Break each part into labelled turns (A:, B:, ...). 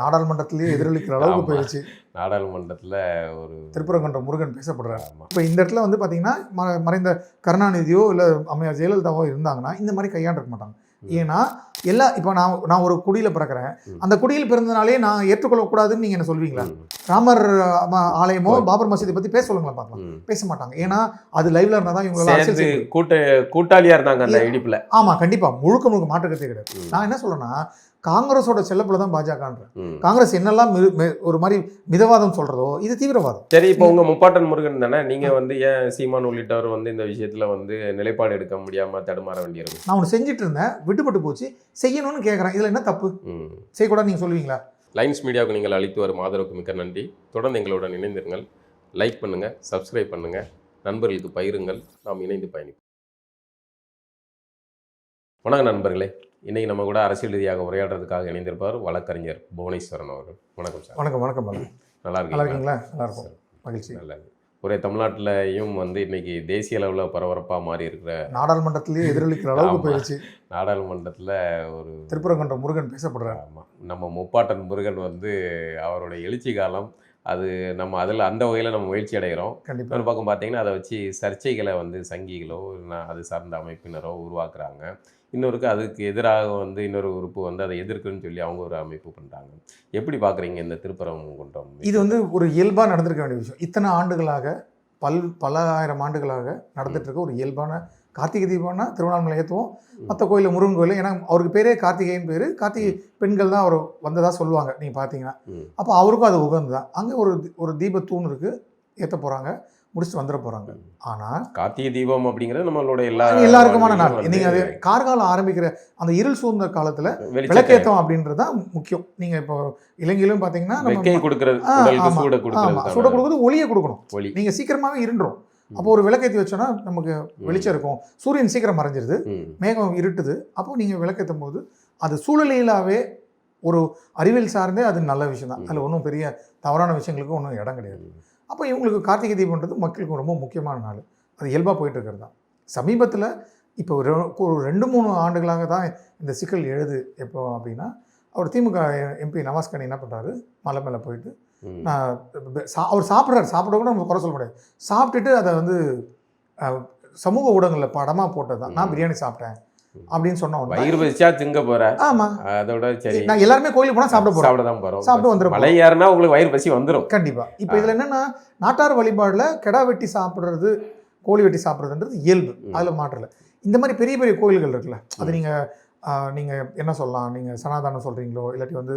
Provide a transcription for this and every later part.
A: நாடாளுமன்றத்திலேயே எதிரொலிக்கிற அளவுக்கு. போயிடுச்சு
B: நாடாளுமன்றத்தில் ஒரு
A: திருப்பரங்குன்ற முருகன் பேசப்படுறாரு. இப்போ இந்த இடத்துல வந்து பார்த்தீங்கன்னா மறைந்த கருணாநிதியோ இல்லை அம்மையார் ஜெயலலிதாவோ இருந்தாங்கன்னா இந்த மாதிரி கையாண்டிருக்க மாட்டாங்க. ஏன்னா எல்லா இப்போ நான் நான் ஒரு குடியில் பிறக்கிறேன். அந்த குடியில் பிறந்தனாலே நான் ஏற்றுக்கொள்ளக்கூடாதுன்னு நீங்கள் என்ன சொல்வீங்களா ராமர் ஆலயமோ. பாபர் மசூதி பற்றி பேச சொல்லுங்களேன் பார்க்கலாம். பேச மாட்டாங்க ஏன்னா அது லைவ்ல இருந்தால் தான் முடியும்.
B: கூட்ட கூட்டாளியா இருந்தாங்க அந்த இடிப்புல
A: ஆமா கண்டிப்பா முழுக்க முழுக்க மாற்றுக்கத்தே கிடையாது நான் என்ன சொல்றேன்னா காங்கிரஸோட செல்லப்புல தான் பாஜகன்ற. காங்கிரஸ் என்னெல்லாம் ஒரு மாதிரி மிதவாதம் சொல்றதோ இது தீவிரவாதம்.
B: சரி இப்போ உங்க முப்பாட்டன் முருகன் தானே? நீங்க வந்து ஏன் சீமான் உள்ளிட்டவர் வந்து இந்த விஷயத்துல வந்து நிலைப்பாடு எடுக்க முடியாம தடுமாற வேண்டியிருக்கு
A: நான் ஒன்று செஞ்சுட்டு இருந்தேன் விட்டுப்பட்டு போச்சு செய்யணும்னு கேட்குறேன் இதுல என்ன தப்பு. செய்யக்கூடாது நீங்க சொல்லுவீங்களா?
B: லைன்ஸ் மீடியாவுக்கு நீங்கள் அளித்து வரும் ஆதரவுக்கு மிக்க நன்றி. தொடர்ந்து எங்களுடன் இணைந்திருங்கள். லைக் பண்ணுங்க சப்ஸ்கிரைப் பண்ணுங்க. நண்பர்களுக்கு பகிருங்கள். நாம் இணைந்து பயணிப்போம். வணக்கம் நண்பர்களே. இன்னைக்கு நம்ம கூட அரசியல் ரீதியாக உரையாடுறதுக்காக இணைந்திருப்பார் வழக்கறிஞர் புவனேஸ்வரன் அவர்கள். வணக்கம் சார்.
A: வணக்கம் வணக்கம்
B: நல்லா இருக்கீங்களா?
A: நல்லா இருக்கும். மகிழ்ச்சி.
B: நல்லா இருக்கு. ஒரே தமிழ்நாட்டிலையும் வந்து இன்னைக்கு தேசிய அளவில் பரபரப்பாக மாறி இருக்கிற
A: நாடாளுமன்றத்திலேயே எதிரொலிக்கிற அளவுக்கு. போயிடுச்சு
B: நாடாளுமன்றத்தில் ஒரு
A: திருப்பரங்குன்ற முருகன் பேசப்படுறாரு.
B: ஆமா. நம்ம முப்பாட்டன் முருகன் வந்து அவருடைய எழுச்சி காலம் அது நம்ம அதில் அந்த வகையில் நம்ம முயற்சி அடைகிறோம்.
A: கண்டிப்பா.
B: இன்னொரு பக்கம் பார்த்தீங்கன்னா அதை வச்சு சர்ச்சைகளை வந்து சங்கிகளோ அது சார்ந்த அமைப்பினரோ உருவாக்குறாங்க. இன்னொருக்கு அதுக்கு எதிராக வந்து இன்னொரு உறுப்பு வந்து அதை எதிர்க்குன்னு சொல்லி அவங்க ஒரு அமைப்பு பண்ணுறாங்க எப்படி பார்க்குறீங்க இந்த திருப்பரங்குன்றம்
A: இது வந்து ஒரு இயல்பா நடந்திருக்க வேண்டிய விஷயம். இத்தனை ஆண்டுகளாக பல் பல ஆயிரம் ஆண்டுகளாக நடந்துட்டு இருக்க ஒரு இயல்பான கார்த்திகை தீபம்னா திருவண்ணாமலை ஏற்றுவோம் மற்ற கோயில் முருகன் கோயில். ஏன்னா அவருக்கு பேரே கார்த்திகேயன் பேர். கார்த்திகை பெண்கள் தான் அவர் வந்ததா சொல்லுவாங்க நீங்கள் பார்த்தீங்கன்னா. அப்போ அவருக்கும் அது உகந்து தான். அங்கே ஒரு ஒரு தீபத்தூண் இருக்குது ஏற்ற போகிறாங்க முடிச்சுட்டு வந்துட போகிறாங்க ஆனால்
B: கார்த்திகை தீபம் அப்படிங்கிறது நம்மளோட எல்லா
A: எல்லாருக்குமான நாள். நீங்கள் அது கார்காலம் ஆரம்பிக்கிற அந்த இருள் சூழ்ந்த காலத்தில் விளக்கேத்தம் அப்படின்றது தான் முக்கியம். நீங்கள் இப்போ இலங்கையிலும் பார்த்தீங்கன்னா.
B: சூட கொடுக்கறது
A: ஒளியை கொடுக்கணும்.
B: ஒளி.
A: நீங்கள் சீக்கிரமாகவே இருண்டுரும். அப்போ ஒரு விளக்கேற்றி வச்சோன்னா நமக்கு வெளிச்சம் இருக்கும். சூரியன் சீக்கிரம் மறைஞ்சிருது. மேகம் இருட்டுது. அப்போ நீங்கள் விளக்கேற்றும் போது அது சூழலியலாகவே ஒரு அறிவியல் சார்ந்தே அது நல்ல விஷயம் தான். அதில் ஒன்றும் பெரிய தவறான விஷயங்களுக்கு ஒன்றும் இடம் கிடையாது. அப்போ இவங்களுக்கு கார்த்திகை தீபம்ன்றது மக்களுக்கு ரொம்ப முக்கியமான நாள் அது இயல்பாக போயிட்டு தான் சமீபத்தில் இப்போ ஒரு ரெண்டு மூணு ஆண்டுகளாக தான் இந்த சிக்கல் எழுது எப்போ அப்படின்னா அவர் திமுக எம்பி நவாஸ்கனி என்ன பண்ணுறாரு மலை மேலே போயிட்டு. நான் சா அவர் சாப்பிட்றாரு சாப்பிட கூட நம்ம குறை சொல்ல முடியாது சாப்பிட்டுட்டு அதை வந்து சமூக ஊடகங்களில் படமாக போட்டது தான் நான். பிரியாணி சாப்பிட்டேன். அப்படின்னு சொன்ன உடனே
B: வயிறு பசிச்சா திங்க போற.
A: ஆமாம்
B: அதோட சரி.
A: நான் எல்லாருமே கோயிலுக்கு போனால் சாப்பிட போகிறோம்
B: சாப்பிட தான் போறோம்.
A: சாப்பிட்டு வந்துட
B: மழை ஏறினா உங்களுக்கு வயிறு பசி வந்துடும்
A: கண்டிப்பா. இப்போ இதில் என்னன்னா நாட்டார் வழிபாடில் கெடா வெட்டி சாப்பிட்றது கோழி வெட்டி சாப்பிட்றதுன்றது இயல்பு. அதில் மாற்றல. இந்த மாதிரி பெரிய பெரிய கோயில்கள் இருக்குல்ல அது. நீங்கள் நீங்கள் என்ன சொல்லலாம்? நீங்கள் சனாதானம் சொல்கிறீங்களோ இல்லாட்டி வந்து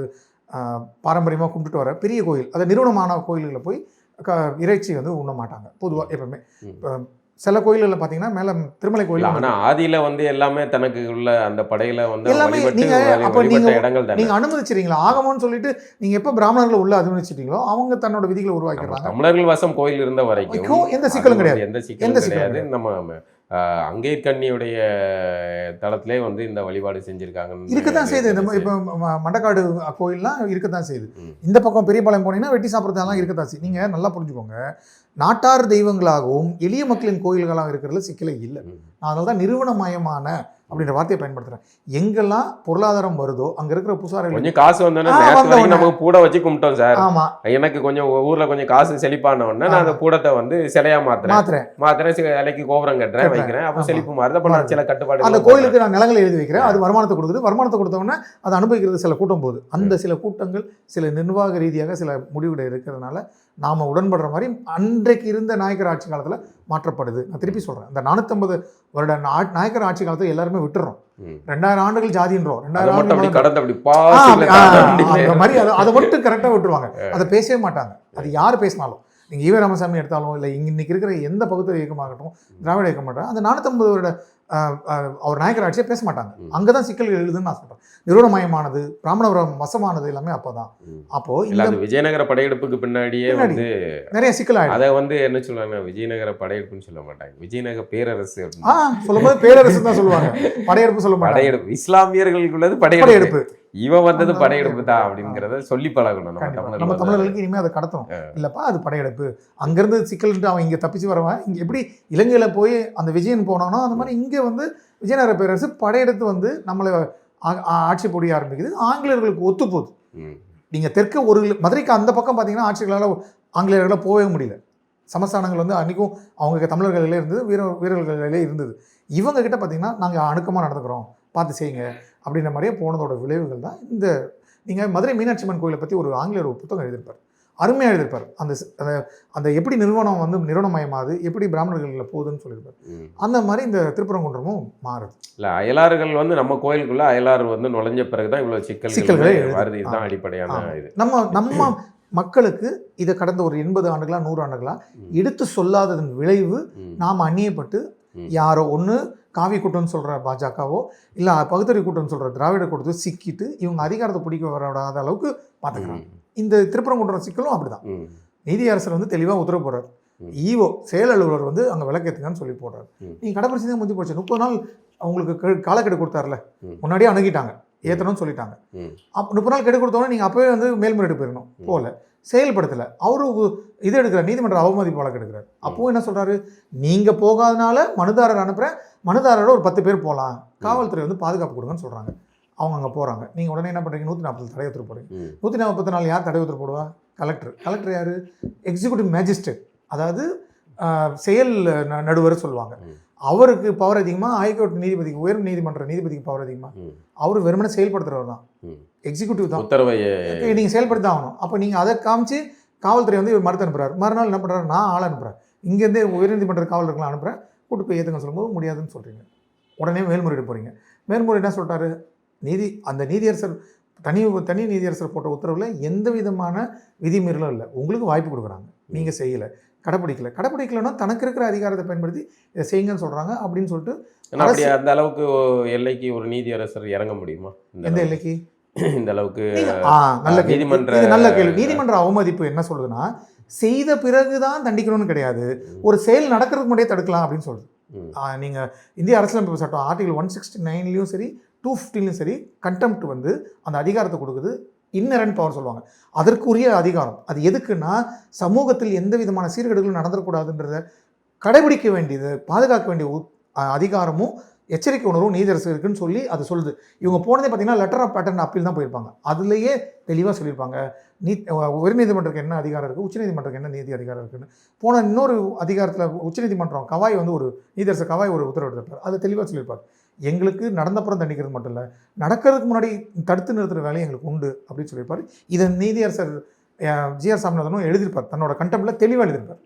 A: பாரம்பரியமாக கும்பிட்டுட்டு வர பெரிய கோயில் அது நிறுவனமான கோயில்களில் போய் க இறைச்சி வந்து உண்ண மாட்டாங்க. பொதுவாக எப்பவுமே. சில கோயில்களில் பார்த்தீங்கன்னா மேலே திருமலை கோயில்
B: ஆனா ஆதியில வந்து எல்லாமே தனக்கு உள்ள அந்த படையில வந்து
A: எல்லாமே
B: வழிபட்டு
A: நீங்க-
B: வழி-
A: அப்ப
B: வழிபட்ட
A: நீங்க-
B: இடங்கள் தானே.
A: நீங்கள் அனுமதிச்சிருங்களா ஆகமோன்னு சொல்லிட்டு நீங்கள் எப்போ பிராமணர்களை உள்ள அனுமதிச்சிட்டீங்களோ அவங்க தன்னோட விதிகளை
B: நம்ம
A: உருவாக்கிடுறாங்க.
B: தமிழர்கள் வசம் கோயில் இருந்த வரைக்கும்
A: எந்த சிக்கலும் கிடையாது.
B: எந்த
A: எந்த
B: சிக்கலும் கிடையாது. நம்ம ஆஹ், அங்கேற்கண்ணியுடைய தளத்திலே வந்து இந்த வழிபாடு செஞ்சிருக்காங்க
A: இருக்கத்தான் செய்யுது இந்த இப்போ மண்டக்காடு கோயில்லாம் இருக்கத்தான் செய்யுது. இந்த பக்கம் பெரியபாளையம் போனீங்கன்னா வெட்டி சாப்பிட்றதெல்லாம் இருக்கத்தான் செய்யுது நீங்கள் நல்லா புரிஞ்சுக்கோங்க. நாட்டார் தெய்வங்களாகவும் எளிய மக்களின் கோயில்களாக இருக்கிறதுல சிக்கலே இல்லை. நான் அதனால தான் நிறுவனமயமான அப்படின்ற வார்த்தையை பயன்படுத்துகிறேன் எங்கெல்லாம் பொருளாதாரம் வருதோ அங்கே இருக்கிற புசாரிகள்
B: கொஞ்சம் காசு வந்தோடனே
A: ஆ,
B: நேற்று
A: வந்த
B: வரைக்கும்
A: உடனே.
B: நமக்கு பூட வச்சு கும்பிட்டோம் சார்.
A: ஆமா.
B: எனக்கு கொஞ்சம் ஊர்ல கொஞ்சம் காசு செழிப்பான உடனே நான் அந்த பூடத்தை வந்து சிலையா மாத்துறேன்.
A: மாத்துறேன்.
B: மாத்துறேன் சி- இலைக்கு கோபுரம் கட்டுறேன். வைக்கிறேன். அப்போ. செழிப்பு மாறுது. அப்ப நான் சில கட்டுப்பாடு
A: அந்த கோயிலுக்கு நான் நிலங்களை எழுதி வைக்கிறேன். அது வருமானத்தை கொடுக்குது. வருமானத்தை கொடுத்த உடனே அதை அனுபவிக்கிறது சில கூட்டம் போகுது. அந்த சில கூட்டங்கள் சில நிர்வாக ரீதியாக சில முடிவுகள் இருக்கிறதுனால நாம் உடன்படுற மாதிரி அன்றைக்கு இருந்த நாயக்கர் ஆட்சி காலத்தில் மாற்றப்படுது. நான் திருப்பி சொல்கிறேன் இந்த நானூற்றம்பது வருட நாயக்கர் ஆட்சி காலத்தை எல்லாருமே விட்டுறோம். ரெண்டாயிரம் ஆண்டுகள் ஜாதின்றோம். ரெண்டாயிரம்
B: மட்டும் அப்படி
A: ஆண்டுகள்
B: கடந்து அப்படி
A: ஆ,
B: பாசில
A: ஆ,
B: தாண்டி
A: அந்த மாதிரி அதை அதை மட்டும் கரெக்டாக விட்டுருவாங்க. அதை பேசவே மாட்டாங்க. அது யார் பேசினாலும். நீங்கள் ஈவே ராமசாமி எடுத்தாலும் இல்லை இங்க இன்னைக்கு இருக்கிற எந்த பகுத்தறிவு இயக்கமாகட்டும் திராவிட இயக்கம் மாட்டோம் அந்த நானூற்றம்பது வருட அவர் நாயக்கர் ஆட்சியை பேச மாட்டாங்க. அங்கே தான் சிக்கல் எழுதுன்னு நான் சொல்கிறேன் நிறுவனமயமானது பிராமணபுரம் வசமானது எல்லாமே அப்போ தான்
B: ம்.
A: அப்போ
B: இல்ல விஜயநகர படையெடுப்புக்கு பின்னாடியே
A: பின்னாடி.
B: வந்து
A: நிறைய சிக்கல் ஆயிடும்.
B: அதை வந்து என்ன சொல்லுவாங்க விஜயநகர படையெடுப்புன்னு சொல்ல மாட்டாங்க. விஜயநகர பேரரசு.
A: ஆ சொல்லும்போது பேரரசு தான் சொல்லுவாங்க. படையெடுப்பு சொல்ல மாட்டாங்க.
B: படையெடுப்பு. இஸ்லாமியர்களுக்குள்ளது படையெடுப்பு.
A: படையெடுப்பு.
B: இவன் வந்தது படையெடுப்பு தான். அப்படிங்கிறத சொல்லி பழகணும் நம்ம
A: தமிழர்களுக்கு இனிமே அதை கடத்தணும். இல்லப்பா அது படையெடுப்பு. அங்கிருந்து சிக்கல்ன்ட்டு அவன் இங்க தப்பிச்சு வரவன். இங்க எப்படி இலங்கையில போய் அந்த விஜயன் போனானோ அந்த மாதிரி இங்க வந்து விஜயநகர பேரரசு படையெடுத்து வந்து நம்மளை ஆட்சி பொடிய ஆரம்பிக்குது. ஆங்கிலேயர்களுக்கு ஒத்து போகுது. நீங்கள் தெற்கு ஒரு மதுரைக்கு அந்த பக்கம் பார்த்தீங்கன்னா ஆட்சிகளால் ஆங்கிலேயர்களால் போகவே முடியல. சமஸ்தானங்கள் வந்து அன்றைக்கும் அவங்க தமிழர்களிலே இருந்தது வீர வீரர்களிலே இருந்தது. இவங்க கிட்ட பார்த்தீங்கன்னா நாங்கள் அணுக்கமாக நடந்துக்கிறோம். பார்த்து செய்யுங்க. அப்படின்ற மாதிரியே போனதோட விளைவுகள் தான் இந்த நீங்கள் மதுரை மீனாட்சி அம்மன் கோயிலை பற்றி ஒரு ஆங்கிலேயர் ஒரு புத்தகம் எழுதியிருப்பார் அருமையாக எழுதியிருப்பார் அந்த அந்த எப்படி நிறுவனம் வந்து நிறுவனமயமாகுது எப்படி பிராமணர்களில் போகுதுன்னு சொல்லியிருப்பார். அந்த மாதிரி இந்த திருப்பரங்குன்றமும் மாறுது
B: இல்ல அயலார்கள் வந்து நம்ம கோயிலுக்குள்ள அயலார் வந்து நுழைஞ்ச பிறகுதான் இவ்வளவு சிக்கல்கள்
A: சிக்கல்களே
B: வந்து
A: எழுது.
B: வருது இதுதான். அடிப்படையான. இது
A: நம்ம நம்ம மக்களுக்கு இதை கடந்த ஒரு எண்பது ஆண்டுகளா நூறு ஆண்டுகளா
B: ம்.
A: எடுத்து சொல்லாததன் விளைவு. நாம் அந்நியப்பட்டு. யாரோ ஒன்று காவி கூட்டம்னு சொல்கிற பாஜகவோ இல்லை பகுத்தறி கூட்டம்னு சொல்கிற திராவிட கூட்டத்தை சிக்கிட்டு இவங்க அதிகாரத்தை பிடிக்க வராத அளவுக்கு பார்த்துக்கிறாங்க. இந்த திருப்பரங்குன்றம் சிக்கலும் அப்படிதான்.
B: ம்.
A: நீதியரசர் வந்து தெளிவாக உத்தரவு போடுறாரு. ஈவோ செயல் அலுவலர் வந்து அங்கே விளக்கேற்றுங்கன்னு சொல்லி போடுறாரு. நீங்கள் கடைப்பிடிச்சி தான் முடிஞ்சு போச்சு. முப்பது நாள் அவங்களுக்கு காலக்கெடு கொடுத்தாருல. முன்னாடியே அணுகிட்டாங்க. ஏற்றணும்னு சொல்லிட்டாங்க. அப்போ முப்பது நாள் கெடு கொடுத்தோன்னே நீங்கள் அப்போவே வந்து மேல்முறையீடு போயிடணும். போகல செயல்படுத்தலை. அவரு இது எடுக்கிறார் நீதிமன்ற அவமதிப்பு வழக்கு எடுக்கிறார். அப்போ என்ன சொல்றாரு? நீங்கள் போகாதனால மனுதாரர் அனுப்புகிறேன் மனுதாரரோட ஒரு பத்து பேர் போகலாம் காவல்துறை வந்து பாதுகாப்பு கொடுங்கன்னு சொல்கிறாங்க அவங்க அங்கே போகிறாங்க நீங்கள் உடனே என்ன பண்ணுறீங்க நூற்றி நாற்பது தடை உத்தரவு போடுறீங்க. நூற்றி நாற்பத்தி நாலு யார் தடை உத்தரவு போடுவா? கலெக்டர் கலெக்டர் யார்? எக்ஸிக்யூட்டிவ் மேஜிஸ்ட்ரேட் அதாவது செயல் நடுவர் சொல்லுவாங்க. அவருக்கு பவர் அதிகமாக ஹைகோர்ட் நீதிபதிக்கு உயர் நீதிமன்ற நீதிபதிக்கு பவர் அதிகமாக. அவர் வெறுமனே செயல்படுத்துறவர் தான். எக்ஸிக்யூட்டிவ் தான்.
B: உத்தரவை
A: நீங்கள் செயல்படுத்தி ஆகணும். அப்போ நீங்கள் அதை காமிச்சு காவல்துறை வந்து இவர் மறுத்து அனுப்புறாரு. மறுநாள் என்ன பண்ணுறாரு நான் ஆள் அனுப்புகிறேன் இங்கேருந்தே உயர்நீதிமன்ற காவலர்கள்லாம் அனுப்புகிறேன் கூட்டு போய் ஏற்றுங்க சொல்லும்போது முடியாதுன்னு சொல்கிறீங்க உடனே மேல்முறையீடு போகிறீங்க மேல்முறையீடு என்ன சொல்லிட்டாரு நீதி அந்த நீதியரசர் தனி தனி நீதியரசர் போட்ட உத்தரவில் எந்த விதமான விதிமீறலும் இல்லை. உங்களுக்கு வாய்ப்பு கொடுக்குறாங்க. நீங்கள் செய்யலை. கடைப்பிடிக்கல. கடைப்பிடிக்கலன்னா தனக்கு இருக்கிற அதிகாரத்தை பயன்படுத்தி இதை செய்யுங்கன்னு சொல்கிறாங்க அப்படின்னு சொல்லிட்டு
B: அந்த அளவுக்கு எல்லைக்கு ஒரு நீதியரசர் இறங்க முடியுமா?
A: எந்த? எல்லைக்கு?
B: இந்த அளவுக்கு
A: நல்ல.
B: நீதிமன்ற-
A: நல்ல கேள்வி. நீதிமன்ற அவமதிப்பு என்ன சொல்லுதுன்னா செய்த பிறகுதான் தண்டிக்கணும்னு கிடையாது. ஒரு செயல் நடக்கிறதுக்கு முன்னாடியே தடுக்கலாம் அப்படின்னு சொல்லுது
B: ம்.
A: ஆ, நீங்க இந்திய அரசியலமைப்பு சட்டம் ஆர்டிகல் ஒன் சிக்ஸ்டி நைன்லையும் சரி டூ ஃபிஃப்டிலையும் சரி கண்டெம்ட் வந்து அந்த அதிகாரத்தை கொடுக்குது. இன்னரண்ட் பவர் சொல்லுவாங்க. அதற்குரிய அதிகாரம். அது எதுக்குன்னா சமூகத்தில் எந்த விதமான சீர்கேடுகளும் நடந்துடக்கூடாதுன்றத கடைபிடிக்க வேண்டியது பாதுகாக்க வேண்டிய அதிகாரமும் எச்சரிக்கை உணர்வும் நீதியரசு இருக்குன்னு சொல்லி அது சொல்லுது. இவங்க போனதே பார்த்தீங்கன்னா லெட்டர் ஆஃப் பேட்டர்ன் அப்பீல் தான் போயிருப்பாங்க. அதுலேயே தெளிவாக சொல்லியிருப்பாங்க. நீ உயர்நீதிமன்றத்துக்கு என்ன அதிகாரம் இருக்குது உச்சநீதிமன்றத்துக்கு என்ன நீதி அதிகாரம் இருக்குன்னு. போன இன்னொரு அதிகாரத்தில் உச்சநீதிமன்றம் கவாய் வந்து ஒரு நீதியரசர் கவாய் ஒரு உத்தரவு எடுத்திருப்பார். அது தெளிவாக சொல்லியிருப்பார். எங்களுக்கு நடந்தப்புறம் தண்டிக்கிறது மட்டும் இல்லை நடக்கிறதுக்கு முன்னாடி தடுத்து நிறுத்துற வேலை எங்களுக்கு உண்டு அப்படின்னு சொல்லியிருப்பார். இதை நீதியரசர் ஜிஆர் சாமிநாதனும் எழுதியிருப்பார். தன்னோட கண்டெம்ப்ல தெளிவாக எழுதியிருப்பார்.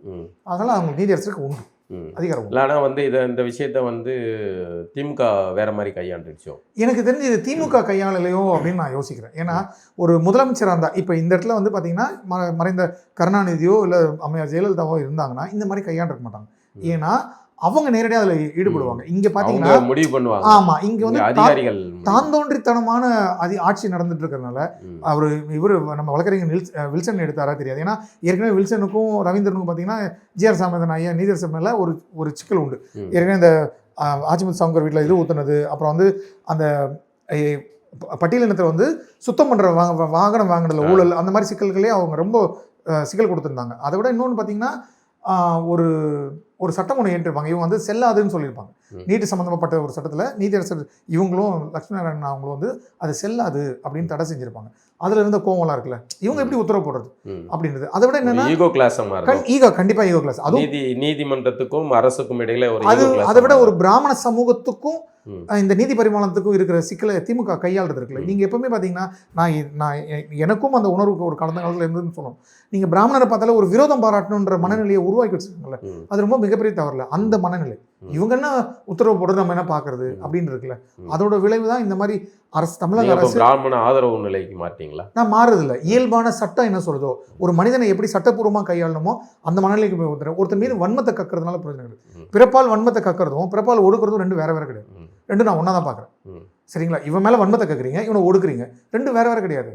A: அதனால் அவங்க நீதியரசருக்கு உண்டு. அதிகாரம் உண்டு
B: இல்ல, ஆனா வந்து இதை இந்த விஷயத்த வந்து திமுக வேற மாதிரி கையாண்டுருச்சோ?
A: எனக்கு தெரிஞ்சு இது திமுக கையாளலையோ அப்படின்னு நான் யோசிக்கிறேன். ஏன்னா ஒரு முதலமைச்சராக இருந்தா இப்போ இந்த இடத்துல வந்து பார்த்தீங்கன்னா மறைந்த கருணாநிதியோ இல்லை அம்மையார் ஜெயலலிதாவோ இருந்தாங்கன்னா இந்த மாதிரி கையாண்டிருக்க மாட்டாங்க. ஏன்னா அவங்க நேரடியாக அதில் ஈடுபடுவாங்க. இங்கே பார்த்தீங்கன்னா
B: முடிவு பண்ணுவாங்க.
A: ஆமாம் இங்கே வந்து
B: அதிகாரிகள்
A: தான் தோன்றித்தனமான அதி ஆட்சி நடந்துட்டு இருக்கிறதுனால. அவர் இவர் நம்ம வழக்கறிஞர் நில்ஸ் வில்சன் எடுத்தாரா தெரியாது. ஏன்னா ஏற்கனவே வில்சனுக்கும் ரவீந்திரனுக்கும் பார்த்தீங்கன்னா ஜிஆர் சாமிநாதன் ஐயா நீதர்சன் மேலே ஒரு ஒரு சிக்கல் உண்டு. ஏற்கனவே இந்த ஆச்சிமுத்து சாங்கர் வீட்டில் இது ஊற்றுனது அப்புறம் வந்து அந்த பட்டியலினத்தில் வந்து சுத்தம் பண்ணுற வாங்க வாகனம் வாங்கினதுல. ஊழல் அந்த மாதிரி சிக்கல்களே அவங்க ரொம்ப சிக்கல் கொடுத்துருந்தாங்க. அதை விட இன்னொன்று பார்த்தீங்கன்னா ஒரு ஒரு சட்டம் ஒன்று ஏற்றிருப்பாங்க இவங்க வந்து செல்லாதுன்னு சொல்லியிருப்பாங்க. நீட்டு சம்மந்தப்பட்ட ஒரு சட்டத்தில் நீதியரசர் இவங்களும் லட்சுமி நாராயணன் அவங்களும் வந்து அது செல்லாது அப்படின்னு தடை செஞ்சிருப்பாங்க. அதுல இருந்த கோவம்லாம் இருக்குல்ல. இவங்க எப்படி உத்தரவு போடுறது. அப்படின்றது. அதை விட என்னன்னா
B: ஈகோ கிளாஸ்
A: கண்டிப்பா ஈகோ கிளாஸ்
B: நீதி நீதிமன்றத்துக்கும் அரசுக்கும் இடையில ஒரு
A: அது அதை விட. ஒரு பிராமண சமூகத்துக்கும் இந்த நீதி பரிமாணத்துக்கும் இருக்கிற சிக்கலை திமுக கையாளுறது இருக்குல்ல. நீங்க எப்பவுமே பாத்தீங்கன்னா நான் நான் எனக்கும் அந்த உணர்வுக்கு ஒரு கடந்த காலத்துல இருந்துன்னு சொல்லணும். நீங்க பிராமணரை பார்த்தாலே ஒரு விரோதம் பாராட்டணுன்ற மனநிலையை உருவாக்கி வச்சிருக்காங்கல்ல. அது ரொம்ப மிகப்பெரிய தவறில்ல. அந்த மனநிலை. இவங்க என்ன உத்தரவு போடுறது நம்ம என்ன பாக்குறது. அப்படின்னு இருக்குல்ல. அதோட விளைவு தான் இந்த மாதிரி அரசு தமிழக அரசு
B: பிராமண ஆதரவு நிலைக்கு மாட்டீங்களா
A: நான் மாறுறது இல்லை இயல்பான சட்டம் என்ன சொல்லுதோ ஒரு மனிதனை எப்படி சட்டப்பூர்வமா கையாளணுமோ அந்த மனநிலைக்கு போய் ஒருத்தர் மீது வன்மத்தை கக்கிறதுனால பிரயோஜனம் கிடையாது. பிறப்பால் வன்மத்தை கக்கிறதும் பிறப்பால் ஒடுக்கிறதும் ரெண்டு வேற வேற கிடையாது. ரெண்டு நான் ஒன்றா தான் பார்க்குறேன். சரிங்களா? இவன் மேலே வன்மத்தை கக்குறீங்க இவனை ஒடுக்குறீங்க. ரெண்டு வேற வேற கிடையாது.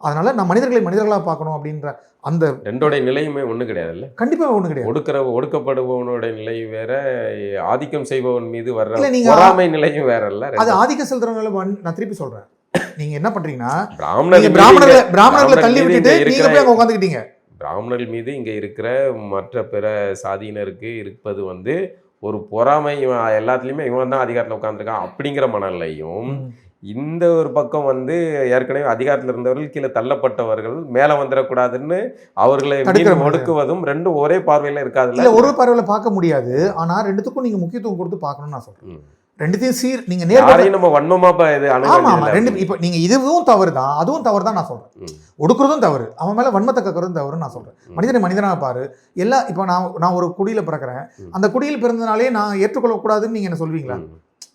A: அதனால நான் மனிதர்களை மனிதர்களாக பார்க்கணும் அப்படின்ற அந்த
B: ரெண்டோட நிலையுமே ஒண்ணு கிடையாதுல்ல?
A: கண்டிப்பாக ஒன்று கிடையாது.
B: ஒடுக்கிற ஒடுக்கப்படுபவனோட நிலை வேற ஆதிக்கம் செய்பவன் மீது வர்ற
A: இல்ல, நீங்க-
B: பொறாமை நிலையும் வேற இல்ல
A: அது ஆதிக்க செலுத்துறவங்கள வன்- நான் திருப்பி சொல்றேன். நீங்க என்ன பண்றீங்கன்னா
B: மீது
A: பிராமணர்களை பிராமணர்களை
B: பிராமணர்
A: தள்ளி விட்டுட்டு
B: இங்க
A: நீங்க
B: இருக்கிற
A: போய் அங்க உட்காந்துக்கிட்டீங்க
B: பிராமணர்கள் மீது இங்க இருக்கிற மற்ற பிற சாதியினருக்கு இருப்பது வந்து ஒரு பொறாமை இவன் எல்லாத்துலயுமே இவன் தான் அதிகாரத்துல உட்காந்துருக்கான் அப்படிங்கிற மனநிலையும் இந்த ஒரு பக்கம் வந்து ஏற்கனவே அதிகாரத்தில் இருந்தவர்கள் கீழே தள்ளப்பட்டவர்கள் மேலே வந்துடக்கூடாதுன்னு அவர்களை. ஒடுக்குவதும் ரெண்டும் ஒரே பார்வையில் இருக்காதுல்ல
A: இல்ல ஒரு பார்வையில பார்க்க முடியாது ஆனா ரெண்டுத்துக்கும் நீங்க முக்கியத்துவம் கொடுத்து பார்க்கணும்னு நான் சொல்றேன்
B: ம்.
A: ரெண்டுத்தையும் சீர் நீங்க
B: யாரையும் நம்ம வன்மமா இது
A: ஆமா ஆமா. ரெண்டு இப்ப நீங்க இதுவும் தவறு தான் அதுவும் தவறு தான் நான் சொல்றேன். ஒடுக்குறதும் தவறு. அவன் மேல வன்மத்தை கக்கிறதும் தவறுன்னு நான் சொல்றேன். மனிதனை மனிதனாக பாரு. எல்லா இப்போ நான் நான் ஒரு குடியில பிறக்கிறேன். அந்த குடியில் பிறந்தனாலே நான் ஏற்றுக்கொள்ளக்கூடாதுன்னு நீங்க என்ன சொல்வீங்களா.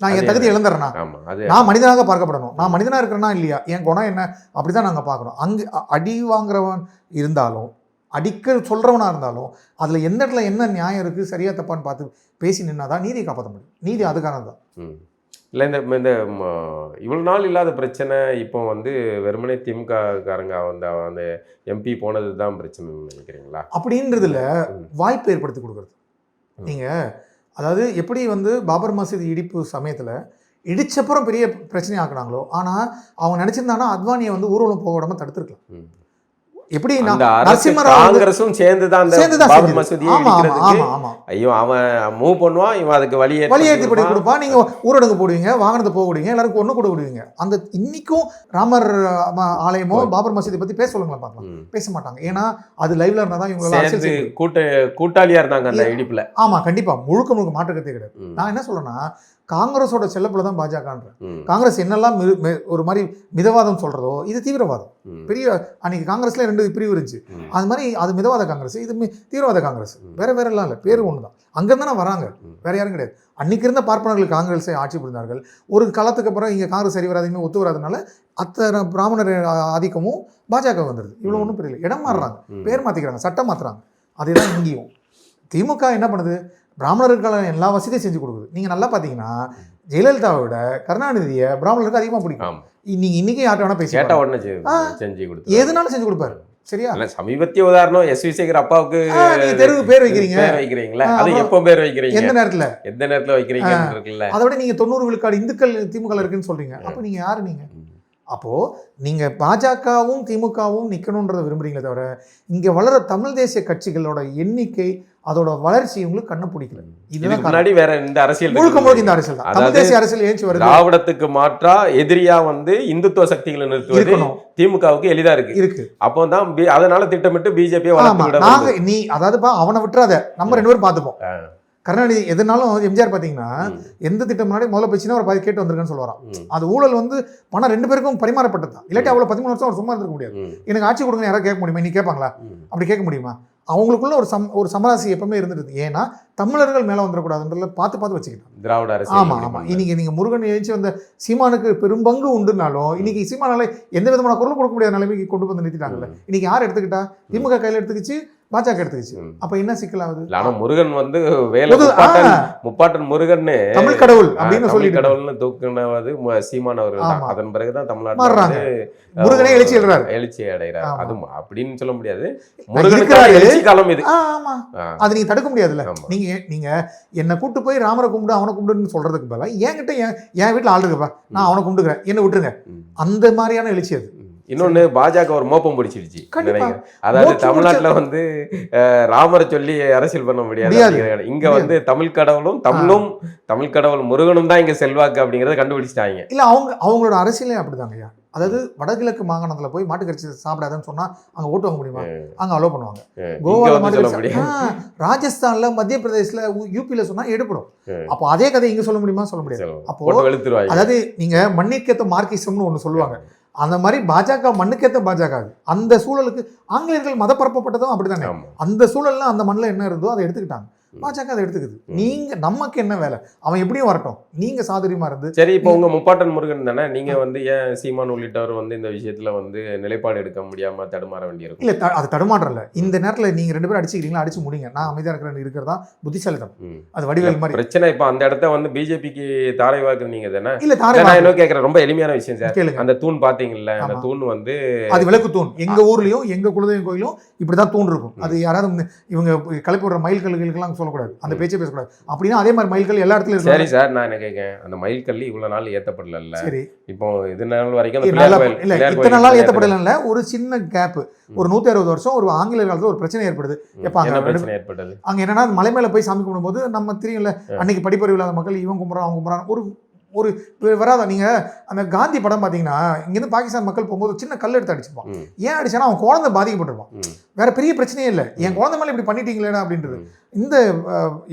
A: நான் என் தகுதி இழந்துறேனா நான் மனிதனாக பார்க்கப்படணும். நான் மனிதனா இருக்கிறேனா இல்லையா? என் குணம் என்ன? அப்படிதான் நாங்க பார்க்கணும். அங்கு அ- அடி வாங்குறவன் இருந்தாலும் அடிக்க சொல்றவனா இருந்தாலும் அதுல எந்த இடத்துல என்ன நியாயம் இருக்கு சரியா தப்பான்னு பார்த்து பேசி நின்னாதான் நீதியை காப்பாற்ற முடியும் நீதி அதுக்கானது தான்
B: ம். இல்ல இந்த இந்த ம, இவ்வளவு நாள் இல்லாத பிரச்சனை இப்போ வந்து வெறுமனே திமுக காரங்க அந்த அந்த எம்பி போனது தான் பிரச்சனைன்னு நினைக்கிறீங்களா
A: அப்படின்றதுல. வாய்ப்பு ஏற்படுத்தி கொடுக்குறது
B: ம்.
A: நீங்க அதாவது எப்படி வந்து பாபர் மசூதி இடிப்பு சமயத்துல இடிச்சப்புறம் பெரிய பிரச்சனை ஆக்குனாங்களோ ஆனா அவங்க நினைச்சிருந்தாங்கன்னா அத்வானியை வந்து ஊர்வலம் போக விடாம தடுத்துருக்கலாம்
B: ம்.
A: எப்படி
B: காங்கிரஸும் சேர்ந்து தான் அந்த
A: சேர்ந்துதான்
B: பாபர். மசூதியை ஐயோ அவன் மூவ் பண்ணுவான் இவன் அதுக்கு வழி
A: வழி ஏற்றி படி கொடுப்பா நீங்க ஊரடங்கு போடுவீங்க வாகனத்தை போக விடுவீங்க எல்லாருக்கும் ஒண்ணு கூட விடுவீங்க. அந்த இன்னைக்கும் ராமர் ஆலயமோ பாபர் மசூதி பத்தி பேச சொல்லுங்களா பார்க்கலாம். பேச மாட்டாங்க. ஏன்னா அது லைவ்ல இருந்தா தான் இவங்க
B: கூட்ட கூட்டாளியா இருந்தாங்க அந்த இடிப்புல.
A: ஆமா கண்டிப்பா. முழுக்க முழுக்க மாற்றுக்கத்தே கிடையாது. நான் என்ன சொல்றேன்னா காங்கிரஸோட செல்லப்புல தான் பாஜகன்றேன்
B: ம்.
A: காங்கிரஸ் என்னெல்லாம் ஒரு மாதிரி மிதவாதம் சொல்றதோ இது தீவிரவாதம். பெரிய அன்னைக்கு காங்கிரஸ்ல ரெண்டு பிரிவு இருந்துச்சு. அது மாதிரி அது மிதவாத காங்கிரஸ் இது தீவிரவாத காங்கிரஸ். வேற வேற எல்லாம் இல்லை. பேர் ஒன்று தான் அங்கிருந்து தானே வராங்க. வேற யாரும் கிடையாது. அன்னைக்கு இருந்த பார்ப்பனர்கள் காங்கிரஸை ஆட்சி புரிந்தார்கள். ஒரு காலத்துக்கு அப்புறம் இங்க காங்கிரஸ் சரி வராதுமே ஒத்து வராதனால அத்தனை பிராமணர் ஆதிக்கமும் பாஜக வந்துடுது இவ்வளவு
B: ம்.
A: ஒன்றும் புரியல. இடம் மாறுறாங்க. பேர் மாத்திக்கிறாங்க. சட்டம் மாத்துறாங்க. அதுதான் இங்கேயும். திமுக என்ன பண்ணுது? பிராமணர்களுக்கான எல்லா வசதியும் செஞ்சு கொடுக்குது. நீங்க நல்லா பாத்தீங்கன்னா ஜெயலலிதாவை விட கருணாநிதியை பிராமணருக்கு அதிகமா பிடிக்கும்.
B: ஆமா.
A: நீங்க இன்னைக்கு யார்ட்ட வேணா பேசி
B: கேட்ட
A: பாருங்க.
B: உடனே. செஞ்சு கொடுத்து
A: எதுனாலும் செஞ்சு கொடுப்பாரு. சரியா?
B: ஆனா சமீபத்திய உதாரணம் எஸ் வி சேகர் அப்பாவுக்கு
A: தெருவுக்கு பேர் வைக்கிறீங்க.
B: பேர் வைக்கிறீங்களா? அது எப்போ பேர் வைக்கிறீங்க?
A: எந்த நேரத்துல?
B: எந்த நேரத்துல வைக்கிறீங்கன்னு இருக்குல்ல.
A: அதை விட நீங்க தொண்ணூறு விழுக்காடு இந்துக்கள் திமுக இருக்குன்னு சொல்றீங்க. அப்ப நீங்க யாரு நீங்க. அப்போ நீங்க பாஜகவும் திமுகவும் நிக்கணும்ன்றதை விரும்புறீங்களே தவிர இங்க வளர தமிழ் தேசிய கட்சிகளோட எண்ணிக்கை அதோட வளர்ச்சி உங்களுக்கு கண்ண பிடிக்கல.
B: இதுக்கு. முன்னாடி வேற இந்த அரசியல்
A: முழுக்க. முழுக்க இந்த அரசியல் தான். தமிழ்
B: அதாவது
A: தேசிய அரசியல் ஏஞ்சி வருது.
B: திராவிடத்துக்கு மாற்றா எதிரியா வந்து இந்துத்துவ சக்திகளை நிறுத்துவது திமுகவுக்கு எளிதா இருக்கு.
A: இருக்கு.
B: அப்போ தான் பி- அதனால திட்டமிட்டு விட
A: நாங்க. நீ அதாவதுப்பா அவனை விட்டுறாத. நம்ம ரெண்டு பேரும் பார்த்துப்போம். கருணாநிதி எதுனாலும் எம்ஜிஆர் பாத்தீங்கன்னா
B: ம்.
A: எந்த திட்டம் முன்னாடி முதல்ல போச்சுன்னா ஒரு பாதி கேட்டு வந்திருக்கேன்னு சொல்லுவாராம். அது ஊழல் வந்து பணம் ரெண்டு பேருக்கும் பரிமாறப்பட்டது தான். இல்லாட்டி அவ்வளவு பதிமூணு வருஷம் அவர் சும்மா இருந்திருக்க முடியாது. எனக்கு ஆட்சி கொடுங்க யாராவது கேட்க முடியுமா? நீ கேட்பாங்களா. அப்படி கேட்க முடியுமா? அவங்களுக்குள்ள ஒரு சம் ஒரு சமராசி எப்பவுமே இருந்துருது ஏன்னா தமிழர்கள் மேல வந்துடக்கூடாதுன்றதுல பார்த்து பார்த்து வச்சுக்கிட்டாங்க
B: திராவிட அரசியல்
A: ஆமா
B: இப்படி
A: ஆமா.
B: பண்ணல.
A: இன்னைக்கு நீங்க முருகன் எழுச்சி வந்த சீமானுக்கு பெரும்பங்கு உண்டுனாலும் இன்னைக்கு சீமானால எந்த விதமான குரல் கொடுக்க முடியாத நிலைமைக்கு கொண்டு வந்து நிறுத்திட்டாங்கல்ல. இன்னைக்கு யார் எடுத்துக்கிட்டா? திமுக கையில எடுத்துக்கிச்சு பாஜக எடுத்துக்கிச்சு. அப்ப என்ன சிக்கலாகுது
B: இல்ல, ஆனா முருகன் வந்து வேலை முப்பாட்டன் முருகன்னு
A: தமிழ் கடவுள் அப்படின்னு சொல்லிட்டு.
B: கடவுள்னு தூக்குனது மு- சீமான் அவர்கள் தான். அதன் பிறகுதான். வந்து,
A: முருகனே எழுச்சி எழுறாரு
B: எழுச்சி அடைகிறார். அது அப்படின்னு சொல்ல முடியாது.
A: இருக்கிறாரு.
B: எழுச்சி காலம் இது.
A: ஆமா. அது நீங்க தடுக்க முடியாதுல்ல. நீங்க நீங்க என்ன கூட்டு போய் ராமரை கும்பிடு அவனை கும்பிடுன்னு சொல்றதுக்கு பதிலா என்கிட்ட என் என் வீட்டுல ஆள் இருக்குப்பா. நான் அவனை கும்பிட்டுக்கிறேன் என்ன விட்டுருங்க. அந்த மாதிரியான எழுச்சி அது.
B: இன்னொன்னு பாஜக ஒரு மோப்பம். நினைக்கிறேன் அதாவது தமிழ்நாட்டுல வந்து ராமரை சொல்லி அரசியல் பண்ண முடியாது இங்க. வந்து தமிழ் கடவுளும் தமிழும் தமிழ் கடவுள் முருகனும் தான் இங்க செல்வாக்கு அப்படிங்கறத கண்டுபிடிச்சிட்டாங்க.
A: இல்ல அவங்க அவங்களோட அரசியலே அப்படிதாங்கய்யா அதாவது வடகிழக்கு மாகாணத்துல போய் மாட்டுக்கறிச்சி சாப்பிடாதன்னு சொன்னா அங்க ஓட்டு வாங்க முடியுமா? அங்க அலோ பண்ணுவாங்க.
B: சொல்ல
A: மாட்டுக்கறி ராஜஸ்தான்ல மத்திய பிரதேஷ்ல யூபில சொன்னா எடுப்படும். அப்போ அதே கதை இங்க சொல்ல முடியுமா? சொல்ல முடியாது. அப்போ அதாவது நீங்க மண்ணிற்கேத்த மார்க்கிசம்னு ஒண்ணு சொல்லுவாங்க. அந்த மாதிரி பாஜக மண்ணுக்கேத்த பாஜக. அந்த சூழலுக்கு ஆங்கிலேயர்கள் மதப்பரப்பப்பட்டதும் அப்படிதானே
B: ஆமா.
A: அந்த சூழல்ல அந்த மண்ணில் என்ன இருந்தோ அதை எடுத்துக்கிட்டாங்க. பாஜக அதை எடுத்துக்குது. நீங்க நமக்கு என்ன வேலை? அவன் எப்படியும் வரட்டும். நீங்க சாதுரியமா இருந்து
B: சரி இப்போ உங்க முப்பாட்டன் முருகன் தானே? நீங்க வந்து ஏன் சீமான் உள்ளிட்டவர் வந்து இந்த விஷயத்துல வந்து நிலைப்பாடு எடுக்க முடியாம தடுமாற வேண்டியிருக்கும்?
A: இல்ல அது தடுமாற்றல இந்த நேரத்துல நீங்க ரெண்டு பேரும் அடிச்சுக்கிறீங்களா? அடிச்சு முடிங்க. நான் அமைதியா இருக்கிறேன் இருக்கிறதா புத்திசாலித்தனம்.
B: ம்.
A: அது வடிவேல் மாதிரி.
B: பிரச்சனை இப்போ அந்த இடத்த வந்து பிஜேபிக்கு தாரை வாக்குறீங்க தானே?
A: இல்ல தாரே
B: நான் என்ன கேட்கறேன். ரொம்ப எளிமையான விஷயம் சார். அந்த தூண் பாத்தீங்கல்ல அந்த. தூண் வந்து
A: அது விளக்கு தூண். எங்க ஊர்லயும் எங்க குலதெய்வம் கோயிலும் இப்படிதான் தூண் இருக்கும். அது யாராவது இவங்க கிளப்பி விடுற மயில் கல்லுகளுக்கெல்லாம் சொல்லக்கூடாது. அந்த பேச்சே பேசக்கூடாது. அப்படின்னா அதே மாதிரி மயில்கள் எல்லா இடத்துலயும்
B: சரி சார் நான் என்ன கேட்கேன் அந்த மயில் கல்லி இவ்வளவு நாள் ஏத்தப்படல
A: சரி.
B: இப்போ இது நாள் வரைக்கும்
A: இல்ல, இத்தனை நாள் ஏத்தப்படல. ஒரு சின்ன கேப் ஒரு நூத்தி அறுபது வருஷம் ஒரு ஆங்கிலேயர் காலத்துல ஒரு பிரச்சனை ஏற்படுது. எப்ப அங்க
B: ஏற்பட்டது?
A: என்னன்னா மலை மேல போய் சாமி கும்பிடும்போது நம்ம தெரியும்ல. அன்னைக்கு படிப்பறிவு இல்லாத மக்கள் இவன் கும்பிட்றான் அவங்க கும்பிட்றான். ஒரு ஒரு வராத? நீங்க அந்த காந்தி படம் பாத்தீங்கன்னா இங்கேருந்து பாகிஸ்தான் மக்கள் போகும்போது சின்ன கல் எடுத்து அடிச்சிருப்பான். ஏன் அடிச்சானா அவன் குழந்தை பாதிக்கப்பட்டிருப்பான். வேற பெரிய பிரச்சனையே இல்லை. என் குழந்தை மேல இப்படி பண்ணிட்டீங்களேடா அப்படின்றது. இந்த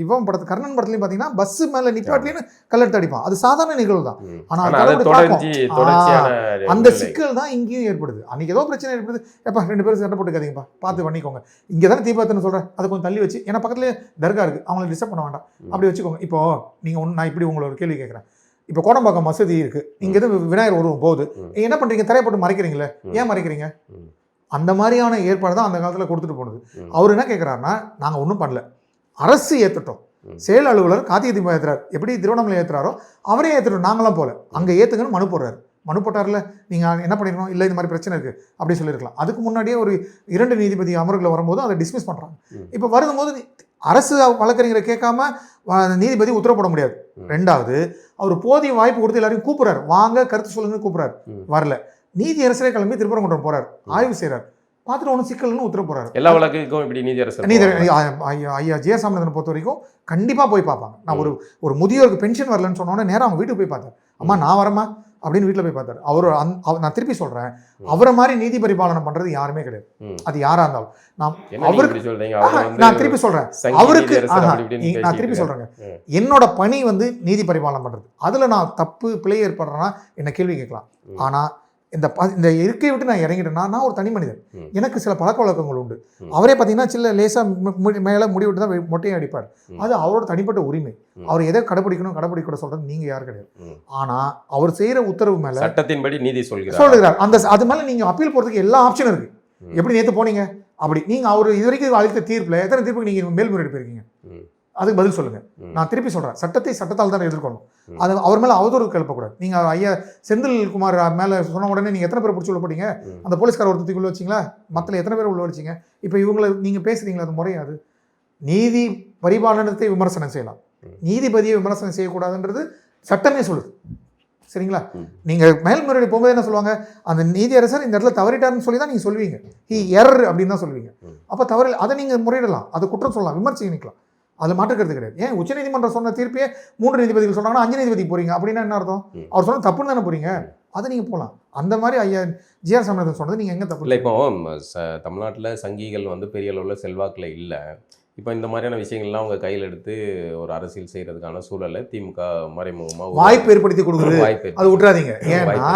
A: இவன் படத்து கர்ணன் படத்துலயும் பாத்தீங்கன்னா பஸ் மேல நிப்பாட்டின்னு கல் எடுத்து அடிப்பான். அது சாதாரண நிகழ்வு தான்.
B: ம்.
A: ஆனா
B: ஆனா
A: அது
B: அது
A: கடவுளுடைய
B: தொடர்ச்சி தொடர்ச்சியான
A: அந்த. சிக்கல் தான் இங்கேயும் ஏற்படுது. அன்னைக்கு ஏதோ பிரச்சனை ஏற்படுது. எப்பா ரெண்டு பேரும் சண்டை போட்டுக்காதீங்கப்பா. பார்த்து பண்ணிக்கோங்க. இங்கே தானே தீபாவளி சொல்கிறேன் அதை கொஞ்சம் தள்ளி வச்சு ஏன்னா பக்கத்துலேயே தர்கா இருக்குது அவங்கள டிஸ்டர்ப் பண்ண வேண்டாம். அப்படி வச்சுக்கோங்க. இப்போ நீங்கள் ஒன்று நான் இப்படி உங்களை ஒரு கேள்வி கேட்குறேன். இப்போ கோடம்பாக்கம் மசூதி இருக்குது இங்கே எதுவும் விநாயகர் உருவம் போகுது.
B: ம்.
A: நீங்க என்ன பண்ணுறீங்க திரைய போட்டு மறைக்கிறீங்களே. ஏன் மறைக்கிறீங்க. அந்த மாதிரியான ஏற்பாடு தான் அந்த காலத்தில் கொடுத்துட்டு போனது. அவர் என்ன கேட்குறாருன்னா நாங்கள் ஒன்றும் பண்ணல. அரசு ஏற்றுட்டோம். செயல் அலுவலர் கார்த்திகை தீபம் ஏற்றுறாரு எப்படி திருவண்ணாமலை ஏற்றுறாரோ அவரே ஏற்றுறோம் நாங்களாம் போல. அங்கே ஏற்றுங்கன்னு மனு போடுறாரு. மனு போட்டார்ல நீங்கள் என்ன பண்ணிருக்கணும்? இல்லை இந்த மாதிரி பிரச்சனை இருக்குது அப்படி சொல்லியிருக்கலாம். அதுக்கு முன்னாடியே ஒரு இரண்டு நீதிபதி அமர்வுகளை வரும்போது அதை டிஸ்மிஸ் பண்ணுறாங்க. இப்போ வரும்போது அரசு வழக்கறிஞரை கேட்காம நீதிபதி உத்தரவு போட முடியாது. ரெண்டாவது அவர் போதிய வாய்ப்பு கொடுத்து எல்லாரையும் கூப்பிடுறாரு. வாங்க கருத்து சொல்லுங்கன்னு கூப்பிடுறாரு. வரல. நீதி அரசரே கிளம்பி திருப்பரங்குன்றம் போறாரு. ஆய்வு செய்றாரு. பார்த்துட்டு ஒன்றும் சிக்கல்னு உத்தரவு போறாரு
B: எல்லா வழக்குக்கும் இப்படி
A: நீதி
B: போவாங்க.
A: ஐயா- ஐயா ஐயா ஜெயசாமிநாதனை பொறுத்த வரைக்கும் கண்டிப்பா போய் பார்ப்பாங்க. நான் ஒரு ஒரு முதியோருக்கு பென்ஷன் வரலன்னு சொன்னோன்னே நேரா அவங்க வீட்டுக்கு போய் பார்த்தார். அம்மா நான் வரமா அப்படின்னு வீட்டில் போய் பார்த்தாரு. அவர் அந் நான் திருப்பி சொல்றேன். அவரை மாதிரி நீதி பரிபாலனை பண்றது யாருமே கிடையாது. அது யாரா இருந்தாலும். நான் அவருக்கு- நான் திருப்பி சொல்றேன்.
B: சங்கி
A: அவருக்கு நான் திருப்பி
B: ம்.
A: என்னோட பணி வந்து நீதி பரிபாலனை பண்றது. அதுல நான் தப்பு பிழை ஏற்படுறேன்னா என்ன கேள்வி கேட்கலாம்.
B: ம்.
A: இந்த ப- இந்த இருக்கையை விட்டு நான் இறங்கிட்டேன்னா நான் ஒரு தனி மனிதன். எனக்கு சில பழக்க வழக்கங்கள் உண்டு. அவரே பார்த்தீங்கன்னா சில லேசா மு- மு- மேல முடி விட்டு தான் மொட்டையை அடிப்பார். அது அவரோட தனிப்பட்ட உரிமை. அவர் எதை கடைபிடிக்கணும் கடைபிடிக்கூட சொல்றது நீங்க யார் கிடையாது
B: ம்.
A: ஆனா அவர் செய்யற உத்தரவு மேல
B: சட்டத்தின்படி நீதி சொல்கிறார்
A: சொல்லுகிறார் அந்த அது மேல நீங்க அப்பீல் போறதுக்கு எல்லா ஆப்ஷனும் இருக்கு
B: ம்.
A: எப்படி நேத்து போனீங்க அப்படி நீங்க அவர் இது வரைக்கும் அளித்த தீர்ப்புல எத்தனை தீர்ப்புக்கு நீங்க மேல்முறையீடு போயிருக்கீங்க. அதுக்கு பதில் சொல்லுங்க.
B: ம்.
A: நான் திருப்பி சொல்றேன். சட்டத்தை சட்டத்தால் தான் எதிர்கொள்ளணும்
B: ம்.
A: அது அவர் மேல அவதூறு கிளப்பக்கூடாது. நீங்க ஐயா செந்தில் குமார் மேல சொன்ன உடனே நீங்க எத்தனை பேர் பிடிச்சி உள்ள போட்டீங்க. அந்த போலீஸ்கார ஒருத்தருக்கு உள்ள வச்சிங்களா? மத்தல எத்தனை பேர் உள்ள வச்சீங்க? இப்போ இவங்களை நீங்க பேசுறீங்களா? அது முறையாது நீதி பரிபாலனத்தை விமர்சனம் செய்யலாம். நீதிபதியை விமர்சனம் செய்யக்கூடாதுன்றது சட்டமே சொல்லுது. சரிங்களா?
B: ம்.
A: நீங்க மேல்முறையீடு போகும்போது என்ன சொல்லுவாங்க? அந்த நீதியரசர் இந்த இடத்துல தவறிட்டாருன்னு சொல்லி தான் நீங்க சொல்லுவீங்க. ஹி எரர் அப்படின்னு தான் சொல்லுவீங்க. அப்ப தவறு அதை நீங்க முறையிடலாம். அது குற்றம் சொல்லலாம். விமர்சிக்க நிற்கலாம் அது மாற்றுக்கிறது கிடையாது. ஏன்? உச்சநீதிமன்றம் சொன்ன தீர்ப்பே மூன்று நீதிபதிகள் சொல்றாங்கன்னா அஞ்சு நீதிபதிக்கு போறீங்க. அப்படின்னா என்ன அர்த்தம். அவர் சொன்ன தப்புன்னு தானே போறீங்க. அதை நீங்க போகலாம் அந்த மாதிரி ஐயா ஜிஆர் சாமிநாதன் சொன்னது நீங்க எங்க தப்பு?
B: இல்லை இப்போ ச தமிழ்நாட்டில் சங்கிகள் வந்து பெரிய அளவில் செல்வாக்கில் இல்லை. இப்போ இந்த மாதிரியான விஷயங்கள்லாம் அவங்க கையில் எடுத்து ஒரு அரசியல் செய்யறதுக்கான சூழலை திமுக மறைமுகமாக
A: வாய்ப்பு ஏற்படுத்தி கொடுக்குது.
B: வாய்ப்பு
A: அது விட்டுறாதீங்க. ஏன்னா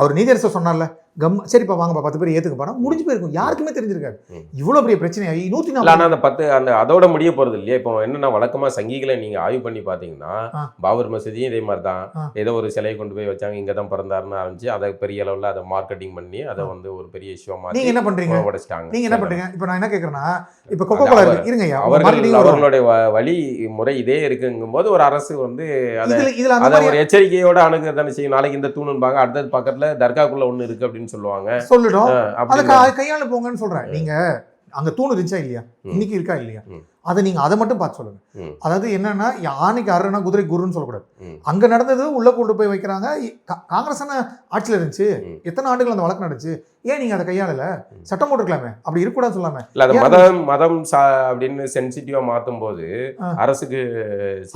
A: அவர் நீதியரசர் சொன்னார்ல கம் சரிப்பா வாங்கப்பா பத்து பேர் ஏத்துக்கப்பா முடிஞ்சு போயிருக்கும். யாருக்குமே தெரிஞ்சிருக்காரு
B: ம்.
A: இவ்வளவு பெரிய பிரச்சனை ஆகி நூத்தி
B: இல்ல
A: நாற்பது
B: ஆனா அந்த பத்து அந்த அதோட முடிய போறது இல்லையா. இப்போ என்னன்னா வழக்கமா சங்கிகளை நீங்க ஆய்வு பண்ணி பாத்தீங்கன்னா
A: ஆ.
B: பாபர் மசூதியும் இதே மாதிரி தான். ஏதோ ஒரு சிலையை கொண்டு போய் வச்சாங்க இங்க தான் பிறந்தாருன்னு ஆரம்பிச்சு அதை பெரிய அளவுல அதை மார்க்கெட்டிங் பண்ணி அதை வந்து ஒரு பெரிய இஷ்யூ
A: நீங்க
B: மாத்தி
A: என்ன பண்றீங்க?
B: உடைச்சிட்டாங்க
A: நீங்க என்ன பண்றீங்க? இப்போ நான் என்ன கேக்குறேன்னா இப்போ கொக்கோ கோலா இருங்க
B: அவர்கள். அவர்களுடைய வழி முறை இதே இருக்குங்கும் போது ஒரு அரசு வந்து அதை
A: மாதிரி
B: ஒரு எச்சரிக்கையோட அணுக தானே செய்யும். நாளைக்கு இந்த தூணும்பாங்க அடுத்தது பக்கத்துல தர்காக்குள்ள ஒண்ணு இருக்கு அப்படின்னு சொல்லுவாங்க.
A: சொல்லிடும் அதை
B: அப்படி
A: கா- கையாள போங்கன்னு சொல்றேன். நீங்க அங்க தூணு இருந்துச்சா இல்லையா. இன்னைக்கு இருக்கா இல்லையா. அதை நீங்க அதை மட்டும் பார்த்து சொல்லுங்க. அதாவது என்னன்னா யானைக்கு அருன்னா குதிரை குருன்னு சொல்லக்கூடாது. அங்க நடந்தது உள்ள கொண்டு போய் வைக்கிறாங்க. காங்கிரஸ் ஆட்சியில் இருந்துச்சு. எத்தனை ஆண்டுகள் அந்த வழக்கு நடந்துச்சு? ஏன் நீங்க அதை கையாளல. சட்டம் போட்டுருக்கலாமே. அப்படி இருக்கக்கூடாது சொல்லாமே.
B: இல்ல அது மதம் மதம் அப்படின்னு சென்சிட்டிவா மாத்தும் போது. அரசுக்கு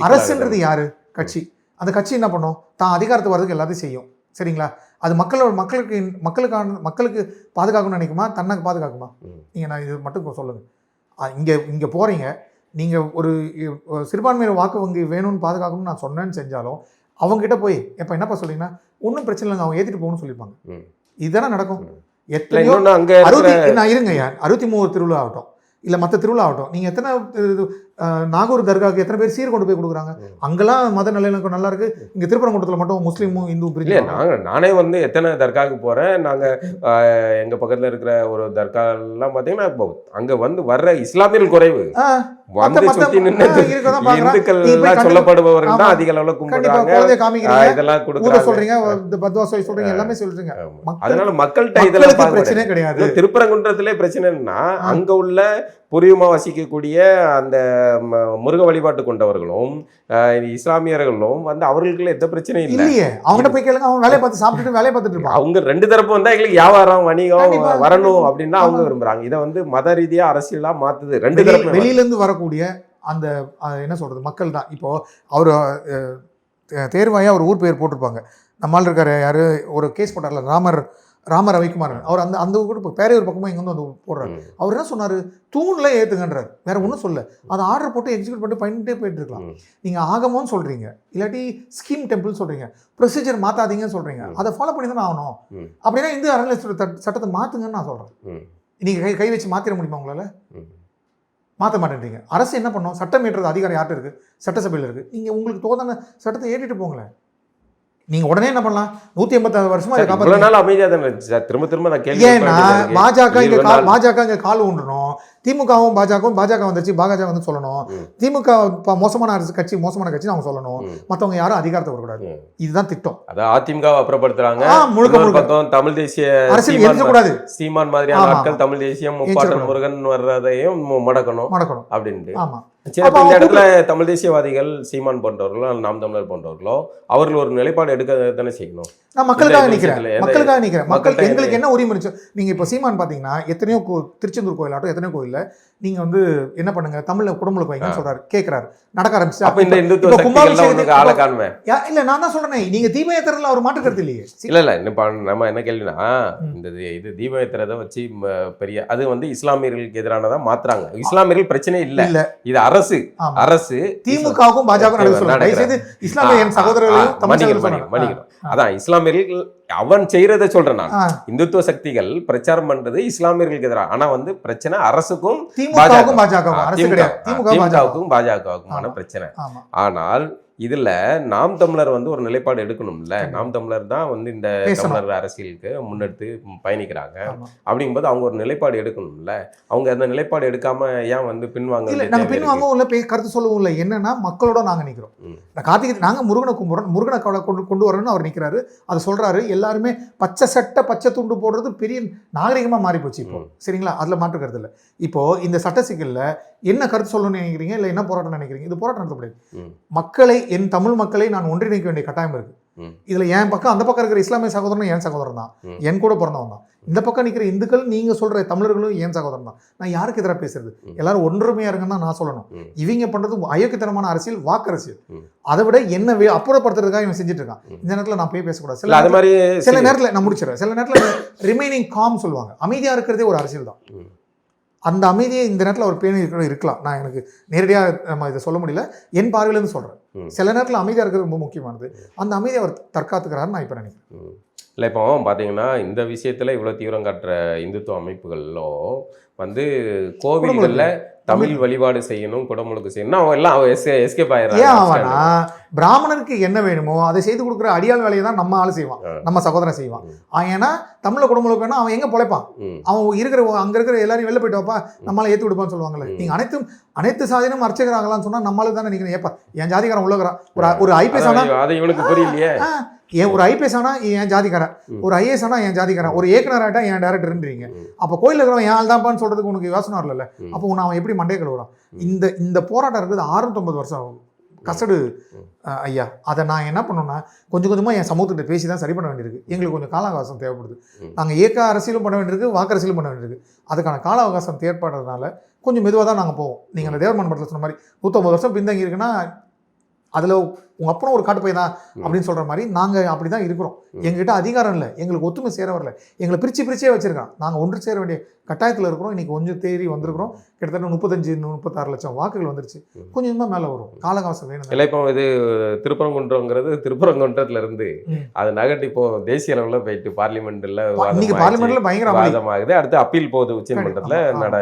A: அரசுன்றது யாரு? கட்சி. அந்த கட்சி என்ன பண்ணும்? தான் அதிகாரத்துக்கு வர்றதுக்கு எல்லாத்தையும் செய்யும். சரிங்களா? அது மக்களோட மக்களுக்கு மக்களுக்கான மக்களுக்கு பாதுகாக்கணும்னு நினைக்குமா? தன்னை பாதுகாக்குமா?
B: ம்.
A: நீங்க நான் இது மட்டும் சொல்லுங்க. இங்க இங்க போறீங்க. நீங்க ஒரு சிறுபான்மையினர் வாக்கு வங்கி வேணும்னு பாதுகாக்கணும்னு நான் சொன்னேன்னு செஞ்சாலும் அவங்க கிட்ட போய் எப்ப என்னப்பா சொல்றீங்கன்னா ஒன்றும் பிரச்சனை இல்லைங்க. அவங்க ஏத்திட்டு போகணும்னு சொல்லியிருப்பாங்க. இதுதானே நடக்கும்.
B: இல்ல
A: எத்தனையோ அறுபத்தி நான் இருங்க ஐயா அறுபத்தி மூணு திருவிழா ஆகட்டும். இல்ல மற்ற திருவிழா ஆகட்டும். நீங்க எத்தனை நாகூர் தர்காவுக்கு எத்தனை பேர் சீர் கொண்டு போய் கொடுக்குறாங்க. அங்கெல்லாம் மத நல்லிணக்கம் நல்லா இருக்கு. இங்க திருப்பரங்குன்றத்துல மட்டும் முஸ்லீமும் இந்துவும்
B: இல்ல
A: பிரிஞ்சு
B: நாங்க நானே வந்து எத்தனை தர்காவுக்கு போறேன் நாங்க ஆஹ், எங்க பக்கத்துல இருக்கிற ஒரு தர்கா எல்லாம் பாத்தீங்கன்னா இப்போ அங்க வந்து வர்ற இஸ்லாமியர்கள் குறைவு. வந்து சுத்தி நின்று. இந்துக்கள் சொல்லப்படுபவர்கள் தான். அதிக அளவுல கும்பிடுறாங்க. இதெல்லாம் கொடுக்குறாங்க.
A: சொல்றீங்க இந்த சொல்றீங்க எல்லாமே சொல்றீங்க.
B: அதனால மக்கள்கிட்ட இதெல்லாம்
A: பிரச்சனை கிடையாது.
B: திருப்பரங்குன்றத்திலே பிரச்சனைன்னா. அங்க உள்ள பூர்வீகமா வசிக்கக்கூடிய அந்த முருக வழிபாட்டு கொண்டவர்களும் இஸ்லாமியர்களும் வந்து அவர்களுக்குள்ள எந்த பிரச்சனையும் இல்லை.
A: இல்லையே. அவங்ககிட்ட போய் கேளுங்க. அவன் வேலையை பார்த்து சாப்பிட்டுட்டு வேலையை பார்த்துட்டு இருப்பான்.
B: அவங்க ரெண்டு தரப்பு வந்தா எங்களுக்கு வியாபாரம் வணிகம். வரணும் அப்படின்னு அவங்க
A: ஆமா.
B: விரும்புறாங்க. இதை வந்து மத ரீதியா அரசியலா மாத்துது ரெண்டு தரப்பு
A: வெளியில இருந்து வரக்கூடிய அந்த என்ன சொல்றது மக்கள் தான். இப்போ அவர் தே- தேர்வாயா ஒரு ஊர் பேர் போட்டிருப்பாங்க. நம்மால் இருக்காரு யாரு ஒரு கேஸ் போட்டார்ல ராமர் ராம ரவிக்குமார் அவர் அந்த அந்த கூட பேரையூர் பக்கமாக இங்கே வந்து வந்து போடுறாரு. அவர் என்ன சொன்னார்? தூண்ல ஏற்றுங்கன்றார் வேற ஒன்றும் சொல்ல. அதை ஆர்டர் போட்டு எக்ஸிக்யூட் பண்ணிட்டு பண்ணிட்டே போயிட்டு இருக்கலாம். நீங்கள் ஆகமோன்னு சொல்கிறீங்க இல்லாட்டி ஸ்கீம் டெம்பிள் சொல்கிறீங்க ப்ரொசீஜர் மாற்றாதீங்கன்னு சொல்கிறீங்க. அதை ஃபாலோ பண்ணி தானே ஆகணும். அப்படின்னா இந்து அறநிலையத்துறை சட்ட- சட்டத்தை மாற்றுங்கன்னு நான் சொல்கிறேன். நீங்கள் கை கை வச்சு மாற்றிட முடியுமா உங்களால். மாற்ற மாட்டேன்றீங்க. அரசு என்ன பண்ணும்? சட்டம் ஏற்றது அதிகாரம் யார்கிட்ட இருக்குது சட்டசபையில் இருக்குது நீங்கள் உங்களுக்கு தோதான சட்டத்தை ஏற்றிட்டு போங்களேன். நீங்கள் உடனே என்ன பண்ணலாம் நூற்றி எண்பத்தாறு வருஷமா
B: சார்,
A: காப்பாற்ற
B: நாள் அமைதியா தானே இருந்துச்சு சார். திரும்ப திரும்ப நான் கேள்வி
A: ஏன்னா. பாஜக இங்க கால். பாஜக இங்க கால் ஊன்றணும் திமுகவும் பாஜகவும் பாஜக வந்துச்சு பாஜக வந்து சொல்லணும். திமுக ப- மோசமான அரசு கட்சி மோசமான கட்சின்னு அவங்க சொல்லணும்
B: ம்.
A: மத்தவங்க யாரும் அதிகாரத்தை வரக்கூடாது. இதுதான் திட்டம்
B: அதான் அதிமுக அப்புறப்படுத்துறாங்க
A: முழுக்க முழுக்க
B: தமிழ் தேசிய
A: அரசியல் எதிர்க்கக்கூடாது
B: சீமான் மாதிரியான ஆட்கள். தமிழ் தேசியம் முப்பாட்டன். முருகன் வர்றதையும் முடக்கணும்
A: மடக்கணும்
B: அப்படின்ட்டு
A: ஆமா
B: சரி இந்த இடத்துல தமிழ் தேசியவாதிகள் சீமான் போன்றவர்களோ நாம் தமிழர் போன்றவர்களோ அவர்கள் ஒரு நிலைப்பாடு எடுக்க தானே செய்யணும்.
A: நான் மக்களுக்காக
B: எந்த-
A: மக்களுக்காக நிக்கிறேன். மக்கள் எங்களுக்கு என்ன உரிமை இருந்துச்சு? நீங்க இப்போ சீமான் பாத்தீங்கன்னா எத்தனையோ திருச்செந்தூர் கோயிலாட்டும் எத்தனையோ கோயில்ல நீங்க வந்து என்ன பண்ணுங்க? தமிழ்ல குடமுழுக்கு வைங்கன்னு சொல்றாரு. கேக்குறாரு. நடக்க ஆரம்பிச்சு.
B: அப்ப இந்த இந்துத்துவ
A: இப்ப கும்பாபிஷேகத்துக்கு-
B: ஆளை காணுமே.
A: இல்ல நான் தான் சொல்றேன். நீங்க தீப ஏத்துறதுல அவர் மாற்று கருத்து இல்லையே
B: இல்ல இல்ல இன்னும் பா- நம்ம என்ன கேள்வினா. இந்த இது- தீப ஏத்துறதை வச்சு பெரிய அது வந்து இஸ்லாமியர்களுக்கு எதிரானதா மாத்துறாங்க. இஸ்லாமியர்கள் பிரச்சனை இல்ல.
A: இல்ல.
B: இது அரசு. அரசு
A: திமுகவும் பாஜக நடக்க சொல்லுங்க
B: நடக்கிறேன்.
A: தயவுசெய்து இஸ்லாமிய என் சகோதரர்களையும்
B: மன்னிக்கணும். அதான் இஸ்லாமியர்கள் அவன் செய்யறதை சொல்றேன் நான். இந்துத்துவ சக்திகள் பிரச்சாரம் பண்றது இஸ்லாமியர்களுக்கு எதிராக. ஆனா வந்து பிரச்சனை அரசுக்கும் திமுகவுக்கும் பாஜகவுக்குமான
A: ஆமா.
B: பிரச்சனை. ஆனால் இதுல நாம் தமிழர் வந்து ஒரு நிலைப்பாடு எடுக்கணும்ல. நாம் தமிழர் தான் வந்து இந்த. தமிழர் அரசியலுக்கு முன்னெடுத்து பயணிக்கிறாங்க. அப்படிங்கும்போது அவங்க ஒரு நிலைப்பாடு எடுக்கணும்ல அவங்க அந்த நிலைப்பாடு எடுக்காம ஏன் வந்து பின்வாங்க
A: இல்ல
B: வேண்டிய
A: நாங்க
B: தேவை இருக்கு?
A: பின்வாங்கவும் இல்ல கருத்து சொல்லவும் இல்லை என்னன்னா மக்களோட நாங்க நிக்கிறோம்
B: ம்.
A: இந்த கார்த்திகை நாங்க முருகனை கும்பிடுறோம் முருகனை கவலை கொண்டு கொண்டு வரணும்னு அவர் நிக்கிறாரு அதை சொல்றாரு எல்லாருமே பச்சை சட்டை பச்சை துண்டு போடுறது பெரிய நாகரிகமா மாறி போச்சு இப்போ. சரிங்களா அதுல மாற்று கருத்து இல்லை இப்போ இந்த சட்ட சிக்கல்ல என்ன கருத்து சொல்லணும்னு நினைக்கிறீங்க இல்ல என்ன போராட்டம் நினைக்கிறீங்க இது போராட்டம் நடத்தப்படுது
B: ம்.
A: மக்களை என் தமிழ் மக்களை நான் ஒன்றிணைக்க வேண்டிய கட்டாயம் இருக்கு. இதுல என் பக்கம் அந்த பக்கம் இருக்கிற இஸ்லாமிய சகோதரனும் என் சகோதரன் தான். என் கூட பிறந்தவன் தான் இந்த பக்கம் நிக்கிற இந்துக்கள் நீங்க சொல்ற தமிழர்களும் என் சகோதரன் தான் நான் யாருக்கு எதிராக பேசுறது. எல்லாரும் ஒன்றுமையா இருங்கன்னு தான் நான் சொல்லணும். இவங்க பண்றது அயோக்கியத்தனமான அரசியல் வாக்கு அரசியல். அதை விட என்ன அப்புறப்படுத்துறதுக்காக இவன் செஞ்சுட்டு இருக்கான். இந்த நேரத்துல நான் போய் பேசக்கூடாது சில
B: அது மாதிரி
A: சில. நேரத்துல நான் முடிச்சிடறேன் சில நேரத்துல ரிமைனிங் காம் சொல்லுவாங்க அமைதியா இருக்கிறதே ஒரு அரசியல் தான். அந்த அமைதியை இந்த நேரத்துல ஒரு பேணி இருக்கிற இருக்கலாம். நான் எனக்கு நேரடியா நம்ம இதை சொல்ல முடியல. என் பார்வையிலேருந்து சொல்றேன்.
B: ம்.
A: சில நேரத்துல அமைதியா இருக்கிறது ரொம்ப முக்கியமானது. அந்த அமைதியை அவர் தற்காத்துக்கிறாருன்னு நான் இப்ப நினைக்கிறேன்.
B: இல்ல இப்போ பாத்தீங்கன்னா இந்த விஷயத்துல இவ்வளவு தீவிரம் காட்டுற இந்துத்துவ அமைப்புகளோ வந்து கோவில்கள்ல தமிழ் வழிபாடு செய்யணும் குடமுழுக்கு செய்யணும். அவங்க எல்லாம் எஸ்கேப்
A: ஏன் அவனா
B: ஆயிடுறாங்க
A: பிராமணனுக்கு என்ன வேணுமோ அதை செய்து கொடுக்குற அடியாள் வேலையை தான் நம்ம ஆளு செய்வான். நம்ம சகோதரன் செய்வான். அவன் ஏன்னா தமிழ்ல குடும்பம் வேணும் அவன் எங்க பொழைப்பான். அவன் இருக்கிற அங்க இருக்கிற எல்லாரையும் வெளில போயிட்டு வாப்பா நம்மளால ஏத்து விடுப்பான்னு சொல்லுவாங்கல்ல.
B: ம்.
A: நீங்க அனைத்தும் அனைத்து சாதியிலும் அர்ச்சகராகலாம்னு சொன்னா நம்மளுக்கு தானே நீங்க ஏப்பா என் ஜாதிக்காரன் உள்ளகிறான் ஒரு ஒரு ஐபிஎஸ் ஆனா
B: அதான் அது இவனுக்கு புரியலையே.
A: ஏன் ஒரு ஐபிஎஸ் ஆனா என் ஜாதிக்காரன். ஒரு ஐஏஎஸ் ஆனா என் ஜாதிக்காரன். ஒரு ஏக்கனர் ஆட்டா என் டேரக்டர்ன்றீங்க. அப்ப கோயில்ல இருக்கிறவன் என் ஆள் தான்ப்பான்னு சொல்றதுக்கு உனக்கு யோசனை வரல. அப்போ உன்னை அவன் எப்படி மண்டைய கழுவுறான். இந்த இந்த போராட்டம் இருக்குது அறுநூத்தொம்பது வருஷம் ஆகும். கசடு ஐயா அதை நான் என்ன பண்ணணும்னா கொஞ்சம் கொஞ்சமா என் சமூகத்திட்ட பேசி தான் சரி பண்ண வேண்டியிருக்கு. எங்களுக்கு கொஞ்சம் கால அவகாசம் தேவைப்படுது.
B: ம்.
A: நாங்க ஏக்க அரசியலும் பண்ண வேண்டியிருக்கு வாக்கு அரசியலும் பண்ண வேண்டியிருக்கு. அதுக்கான கால அவகாசம் தேவைப்படுறதுனால கொஞ்சம் மெதுவாக தான் நாங்கள் போவோம். நீங்கள் அந்த தேவர்மன் படத்தில் சொன்ன மாதிரி நூற்றம்பது வருஷம் பின்தங்கி இருக்குன்னா அதில் உங்கள் அப்புறம் ஒரு காட்டு பையன் தான். அப்படின்னு சொல்கிற மாதிரி நாங்கள் அப்படி தான் இருக்கிறோம். எங்ககிட்ட அதிகாரம் இல்லை. எங்களுக்கு ஒத்துமை சேர வரல. எங்களை பிரித்து பிரிச்சே வச்சிருக்கான். நாங்கள் ஒன்று சேர வேண்டிய கட்டாயத்தில் இருக்கிறோம். இன்னைக்கு கொஞ்சம் தேறி வந்திருக்கிறோம். கிட்டத்தட்ட முப்பத்தஞ்சு முப்பத்தாறு லட்சம் வாக்குகள் வந்துருச்சு. கொஞ்சமாக மேலே வரும். காலகாசம் வேணும்.
B: இல்லை இப்போ இது திருப்பரங்குன்றங்கிறது திருப்பரங்குன்றத்துல இருந்து
A: ம்.
B: அது நகட்டு இப்போ தேசிய அளவுல போயிட்டு பார்லிமெண்ட்ல
A: இன்னைக்கு பார்லிமெண்ட்ல பயங்கர
B: வாதமாகுது. அடுத்து அப்பீல் போகுது உச்சநீதிமன்றத்துல. நட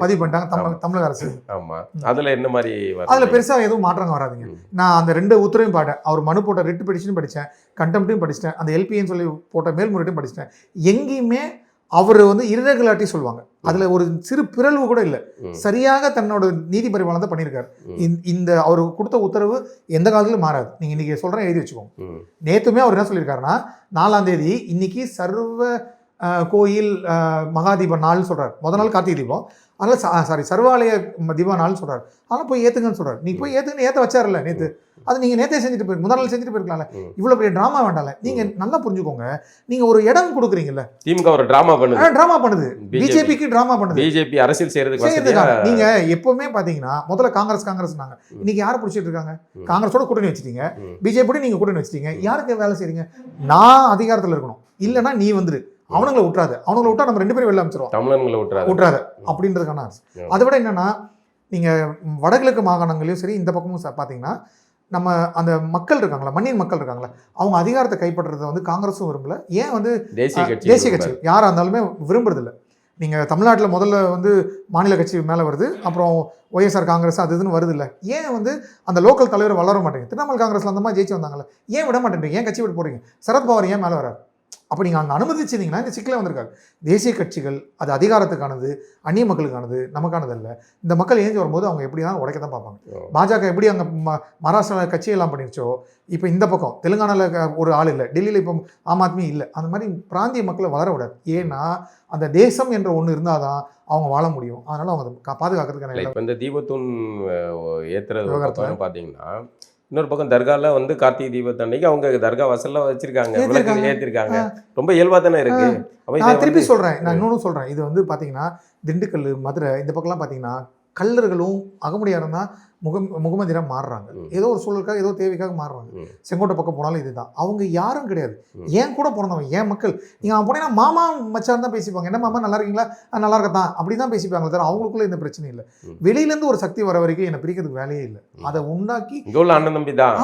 A: பதிவு பண்ணிட்டாங்க. தமிழக அரசு.
B: ஆமா.
A: ம்.
B: அதுல என்ன மாதிரி?
A: அதில் பெருசாக எதுவும் மாற்றங்க வராதுங்க. நான் அந்த ரெண்டு உத்தரவையும் பாட்டேன். அவர் மனு போட்ட ரிட்டு பெடிஷனும் படித்தேன் கண்டெம்ட்டையும் படிச்சிட்டேன். அந்த எல்பின்னு சொல்லி போட்ட மேல்முறையீட்டையும் படிச்சிட்டேன். எங்கேயுமே அவர் வந்து irregularity சொல்லுவாங்க. அதில் ஒரு சிறு பிறழ்வு கூட இல்லை. சரியாக தன்னோட நீதி பரிபாலனத்தை பண்ணியிருக்காரு.
B: ம்.
A: இந்த- அவர் கொடுத்த உத்தரவு எந்த காலத்திலும் மாறாது. நீங்கள் இன்னைக்கு சொல்கிறேன் எழுதி வச்சுக்கோங்க.
B: ம்.
A: நேத்துமே அவர் என்ன சொல்லியிருக்காருன்னா நாலாம் தேதி இன்னைக்கு சர்வ கோயில் மகாதீப நாள்னு சொல்றாரு. முத நாள் கார்த்திகை தீபம். அதனால சாரி சர்வாலய தீப நாள்னு சொல்றாரு. அதனால் போய் ஏத்துங்கன்னு சொல்றாரு. நீ போய் ஏத்துங்கன்னு ஏத்த வச்சாருல்ல நேத்து. அது நீங்க நேத்தே செஞ்சுட்டு போயிருக்கு முதல் நாள் செஞ்சுட்டு போயிருக்கலாம்ல.
B: ம்.
A: இவ்வளவு பெரிய டிராமா வேண்டாம்ல. நீங்க நல்லா புரிஞ்சுக்கோங்க. நீங்க ஒரு இடம் கொடுக்குறீங்கல்ல.
B: திமுக ஒரு டிராமா பண்ணுது.
A: டிராமா பண்ணுது.
B: பிஜேபி
A: பிஜேபிக்கு டிராமா பண்ணுது.
B: பிஜேபி அரசியல் செய்யறதுக்கு
A: செய்யறதுக்காக. நீங்க எப்பவுமே பாத்தீங்கன்னா முதல்ல காங்கிரஸ் காங்கிரஸ்னாங்க.
B: ம்.
A: இன்னைக்கு யாரை பிடிச்சிட்டு இருக்காங்க. காங்கிரஸோட கூட்டணி வச்சிட்டீங்க.
B: ம்.
A: பிஜேபி நீங்க கூட்டணி வச்சிட்டீங்க. யாருக்கு வேலை செய்றீங்க? நான் அதிகாரத்துல இருக்கணும். இல்லைன்னா நீ வந்துரு. அவனுங்களை விட்டுறாது. அவனுங்களை விட்டா நம்ம ரெண்டு பேரும் வெளில அமைச்சிருவோம்.
B: தமிழன்களை விட்டுறாரு
A: விட்டுறாத. அப்படின்றதுக்கான அரசு. அதை விட என்னன்னா நீங்க வடகிழக்கு மாகாணங்களையும் சரி இந்த பக்கமும் பாத்தீங்கன்னா நம்ம அந்த மக்கள் இருக்காங்களா மண்ணின் மக்கள் இருக்காங்களா அவங்க அதிகாரத்தை கைப்பற்றுறதை வந்து காங்கிரஸும் விரும்பல. ஏன் வந்து
B: தேசிய கட்சி
A: தேசிய கட்சி யாராக இருந்தாலுமே விரும்புறது இல்ல நீங்க தமிழ்நாட்டில் முதல்ல வந்து மாநில கட்சி மேலே வருது அப்புறம் ஒய்எஸ்ஆர் காங்கிரஸ் அது இதுன்னு வருது இல்ல. ஏன் வந்து அந்த லோக்கல் தலைவர் வளர மாட்டேங்க திரிணாமுல் காங்கிரஸ்ல அந்த மாதிரி ஜெயிச்சு வந்தாங்கல்ல. ஏன் விட மாட்டேன்றீங்க? ஏன் கட்சி விட்டு போறீங்க? சரத்பவார் ஏன் மேலே வராரு அப்போ நீங்கள் அங்கே அனுமதிச்சிருந்தீங்கன்னா இந்த சிக்கலே வந்திருக்காது. தேசிய கட்சிகள் அது அதிகாரத்துக்கானது அந்நிய மக்களுக்கானது நமக்கானது இல்லை இந்த மக்கள் ஏஞ்சி வரும்போது அவங்க எப்படி தான் உடைக்க தான் பார்ப்பாங்க. பாஜக எப்படி அங்கே மகாராஷ்டிராவில் கட்சியெல்லாம் பண்ணிருச்சோ இப்போ இந்த பக்கம் தெலுங்கானாவில் ஒரு ஆள் இல்லை டெல்லியில் இப்போ ஆம் ஆத்மி இல்லை அந்த மாதிரி பிராந்திய மக்களை வளர விடாது. ஏன்னா அந்த தேசம் என்ற ஒன்று இருந்தால் தான் அவங்க வாழ முடியும். அதனால அவங்க பாதுகாக்கிறதுக்கான
B: இப்ப இந்த தீபத்தூண் அஹ், ஏத்துறது பாத்தீங்கன்னா இன்னொரு பக்கம் தர்கால வந்து கார்த்திகை தீபத்தன்னைக்கு அவங்க தர்கா வாசல்ல வச்சிருக்காங்க. விளக்கு ஏத்திருக்காங்க. ரொம்ப இயல்பா தானே இருக்கு? அப்ப
A: நான் திருப்பி சொல்கிறேன் நான் இன்னொன்று சொல்கிறேன் இது வந்து பார்த்தீங்கன்னா திண்டுக்கல் மதுரை இந்த பக்கம்லாம் பார்த்தீங்கன்னா கல்லர்களும் அகமுடியாரும் தான் முகம் முகமதியாக மாறுறாங்க. ஏதோ ஒரு சூழலுக்காக ஏதோ தேவைக்காக மாறுறாங்க. செங்கோட்டை பக்கம் போனாலும் இதுதான். அவங்க யாரும் கிடையாது. ஏன் கூட பிறந்தவன் ஏன் மக்கள்? நீங்கள் அவன் போனீங்கன்னா மாமா மச்சான் தான் பேசிப்பாங்க. என்ன மாமா நல்லா இருக்கீங்களா? "ஆ, நல்லா இருக்கத்தான். அப்படி தான் பேசிப்பாங்களே தவிர அவங்களுக்குள்ள இந்த பிரச்சனை இல்லை. வெளியிலேருந்து ஒரு சக்தி வர வரைக்கும் என்னை பிரிக்கிறதுக்கு வேலையே இல்லை. அதை உண்டாக்கி
B: அண்ணன் தம்பி தான்.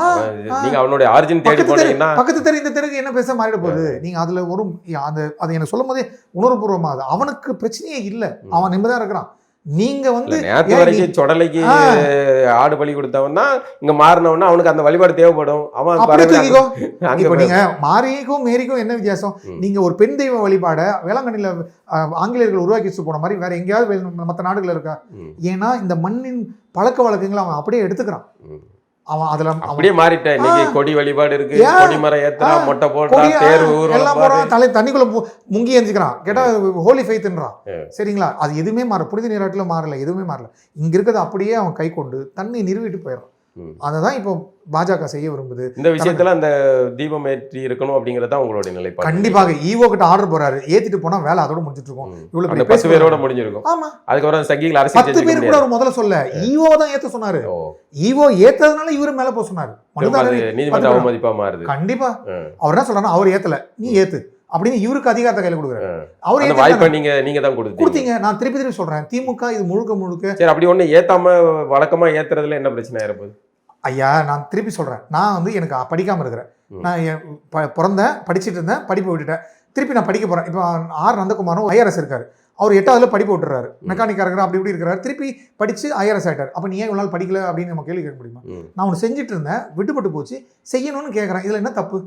B: அவனுடைய ஆரிஜின் தேடி
A: பக்கத்து தெரு
B: போனீங்கன்னா
A: பக்கத்து தெரு இந்த தெருக்கு என்ன பேச மாறிட போகுது? நீங்க அதுல ஒரு அந்த அதை எனக்கு சொல்லும் போதே உணர்வுபூர்வமா அது. அவனுக்கு பிரச்சனையே இல்லை. அவன் நிம்மதியா இருக்கிறான். நீங்க வந்து ஏன்
B: வரைக்கும் சொடலைக்கு. ஆடு பலி கொடுத்தவன் தான் இங்க மாறினவனா அவனுக்கு அந்த வழிபாடு தேவைப்படும். அவன்
A: இப்போ நீங்க மாரிக்கும் மேரிக்கும் என்ன வித்தியாசம். நீங்க ஒரு பெண் தெய்வ வழிபாட வேளாங்கண்ணில ஆங்கிலேயர்கள் உருவாக்கி போன மாதிரி வேற எங்கேயாவது மத்த நாடுகள் இருக்கா? ஏன்னா இந்த மண்ணின் பழக்க வழக்கங்களை அவன் அப்படியே எடுத்துக்கிறான். அவன் அதுல
B: அப்படியே மாறிட்டேன் இன்னைக்கு. கொடி வழிபாடு இருக்கு? கொடி மரம் ஏத்துறான்
A: ஆ.
B: மொட்டை
A: கொடிய-
B: தேர்
A: எல்லாம். போறான் தலை தண்ணிக்குள்ள முங்கி எஞ்சிக்கிறான் கேட்டா ஹோலி ஃபெய்த்ன்றான்
B: ஆ.
A: சரிங்களா அது எதுவுமே மாற புனித நீராட்டுல மாறல எதுவுமே மாறல இங்க இருக்கிறது அப்படியே அவன் கை கொண்டு தண்ணி நிறுவிட்டு போயிடுறான்
B: ம்.
A: அதை தான் இப்போ பாஜக செய்ய விரும்புது.
B: இந்த விஷயத்துல அந்த தீபம் ஏற்றி இருக்கணும் அப்படிங்கறத உங்களுடைய நிலைப்பாடு.
A: கண்டிப்பாக ஈவோ கிட்ட ஆர்டர் போறாரு. ஏத்திட்டு போனா வேலை அதோட முடிஞ்சிட்டு இருக்கும். இவ்வளவு
B: அந்த பத்து பேரோட முடிஞ்சிருக்கும்.
A: ஆமா.
B: அதுக்கப்புறம் சங்கிகள் அரசியல்
A: பத்து பேர் கூட அவர் முதல்ல சொல்ல. ஈவோ தான் ஏத்த சொன்னாரு. ஈவோ ஏத்ததுனால இவரு மேல போக சொன்னாரு.
B: நீதிமன்ற அவமதிப்பா மாறுது.
A: கண்டிப்பா. அவர் என்ன சொல்றாருன்னா அவர் ஏத்தல. நீ ஏத்து. அப்படின்னு இவருக்கு அதிகாரத்தை கையில கொடுக்குறாரு. அவர்
B: வாய்ப்பை நீங்க நீங்க தான் கொடுத்தீங்க.
A: நான் திருப்பி திருப்பி சொல்றேன். திமுக இது முழுக்க முழுக்க
B: சரி அப்படி ஒண்ணு ஏத்தாம வழக்கமா ஏத்துறதுல என்ன பிரச்சனை ஆயிருப்போது
A: ஐயா நான் திருப்பி சொல்றேன். நான் வந்து எனக்கு படிக்காம இருக்கிறேன். நான் பிறந்தேன் படிச்சிட்டு இருந்தேன் படிப்பை விட்டுட்டேன். திருப்பி நான் படிக்க போறேன். இப்போ ஆர் நந்தகுமாரும் ஐஆர்எஸ் இருக்காரு. அவர் எட்டாவதுல படிப்பு விட்டுறாரு. மெக்கானிக்கா இருக்கிற அப்படி இப்படி இருக்கிறாரு. திருப்பி படிச்சு ஐஆர்எஸ் ஆயிட்டார். அப்ப நீ ஏன் இவ்வளவு நாள் படிக்கல அப்படின்னு நம்ம கேள்வி கேட்க முடியுமா? நான் ஒன்று செஞ்சுட்டு இருந்தேன். விடுபட்டு போச்சு. செய்யணும்னு கேட்குறேன் இதுல என்ன தப்பு?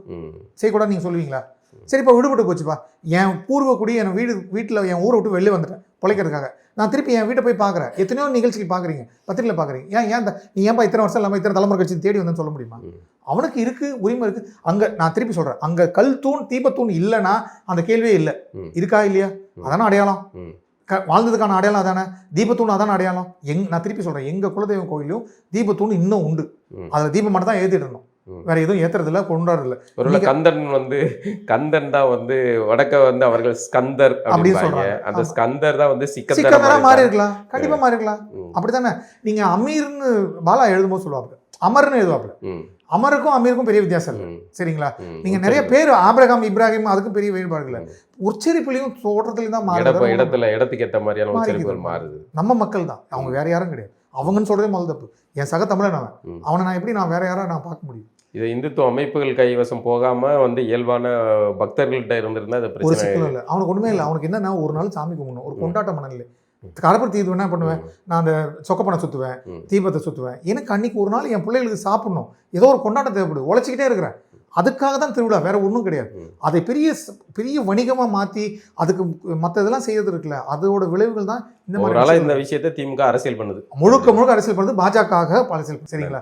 A: செய்யக்கூடாது நீங்க சொல்லுவீங்களா? சரி இப்போ விடுபட்டு போச்சுப்பா. என் பூர்வ குடி என் வீடு வீட்டில் என் ஊரை விட்டு வெளியே வந்துட்டேன் பிழைக்கிறதுக்காக. நான் திருப்பி என் வீட்டை போய் பார்க்குறேன். எத்தனையோ நிகழ்ச்சிகள் பார்க்குறீங்க. பத்திரிகையில் பார்க்குறீங்க. ஏன் ஏன் நீ ஏன்பா இத்தனை வருஷம் இல்லாமல் இத்தனை தலைமுறை கட்சி தேடி வந்தேன்னு சொல்ல முடியுமா. அவனுக்கு இருக்கு உரிமை இருக்கு. அங்க நான் திருப்பி சொல்றேன். அங்க கல் தூண் தீபத்தூண் இல்லைன்னா அந்த கேள்வியே இல்லை. இருக்கா இல்லையா. அதான அடையாளம். க வாழ்ந்ததுக்கான அடையாளம் அதானே? தீபத்தூண் அதான அடையாளம். எங் நான் திருப்பி சொல்றேன். எங்க குலதெய்வம் கோயிலும் தீபத்தூண் இன்னும் உண்டு. அதுல தீபம் மட்டும் தான் இருந்தோம்.
B: ம்.
A: வேற எதுவும் ஏத்துறது இல்ல கொண்டாடுறது இல்ல
B: ஒருவேளை கந்தன் வந்து கந்தன் தான் வந்து வடக்க வந்து அவர்கள் ஸ்கந்தர்
A: அப்படின்னு சொல்றாங்க.
B: அந்த. ஸ்கந்தர் தான் வந்து சிக்கந்தரா
A: மாறி. இருக்கலாம் கண்டிப்பா மாறி இருக்கலாம் அப்படித்தானே? நீங்க அமீர்னு பாலா எழுதும்போது சொல்லுவாங்க. அமர்னு எழுதுவாப்புல அமருக்கும் அமீருக்கும் பெரிய வித்தியாசம் இல்லை. சரிங்களா. நீங்க நிறைய பேர் ஆபிரகாம் இப்ராஹிம் அதுக்கும் பெரிய வேறுபாடு இல்லை. உச்சரிப்புலையும் தோற்றத்துலையும் தான் மாறுது
B: இடத்துல இடத்துக்கு ஏத்த மாதிரியான. உச்சரிப்புகள் மாறுது.
A: நம்ம மக்கள் தான். அவங்க வேற யாரும் கிடையாது. அவங்கன்னு சொல்றதே முதல் தப்பு என் சக தமிழன் அவன். அவனை நான் எப்படி நான் வேற யாரா நான் பார்க்க முடியும்?
B: இதை இந்துத்துவ அமைப்புகள் கைவசம் போகாம வந்து இயல்பான பக்தர்கள்ட்ட இருந்திருந்தா அது
A: ஒரு சிக்கலும் இல்லை. அவனுக்கு ஒண்ணுமே இல்லை. அவனுக்கு என்னன்னா ஒரு நாள் சாமி கும்பிடணும். ஒரு. கொண்டாட்ட மனநிலை. கடப்பர் தீர்வு என்ன பண்ணுவேன்? நான் அந்த சொக்கப்பனை சுத்துவேன்
B: ம்.
A: தீபத்தை சுத்துவேன். எனக்கு அன்னைக்கு ஒரு நாள் என் பிள்ளைகளுக்கு சாப்பிடணும். ஏதோ ஒரு கொண்டாட்டம் தேவைப்படுது உழைச்சிக்கிட்டே இருக்கிறேன். அதுக்காக தான் திருவிழா. வேற ஒன்றும் கிடையாது. அதை பெரிய பெரிய வணிகமா மாத்தி அதுக்கு மற்ற இதெல்லாம் செய்யறது இருக்குல்ல. அதோட விளைவுகள் தான் இந்த மாதிரி.
B: இந்த விஷயத்தை திமுக அரசியல் பண்ணுது.
A: முழுக்க முழுக்க அரசியல் பண்ணுறது பாஜக அரசியல் சரிங்களா?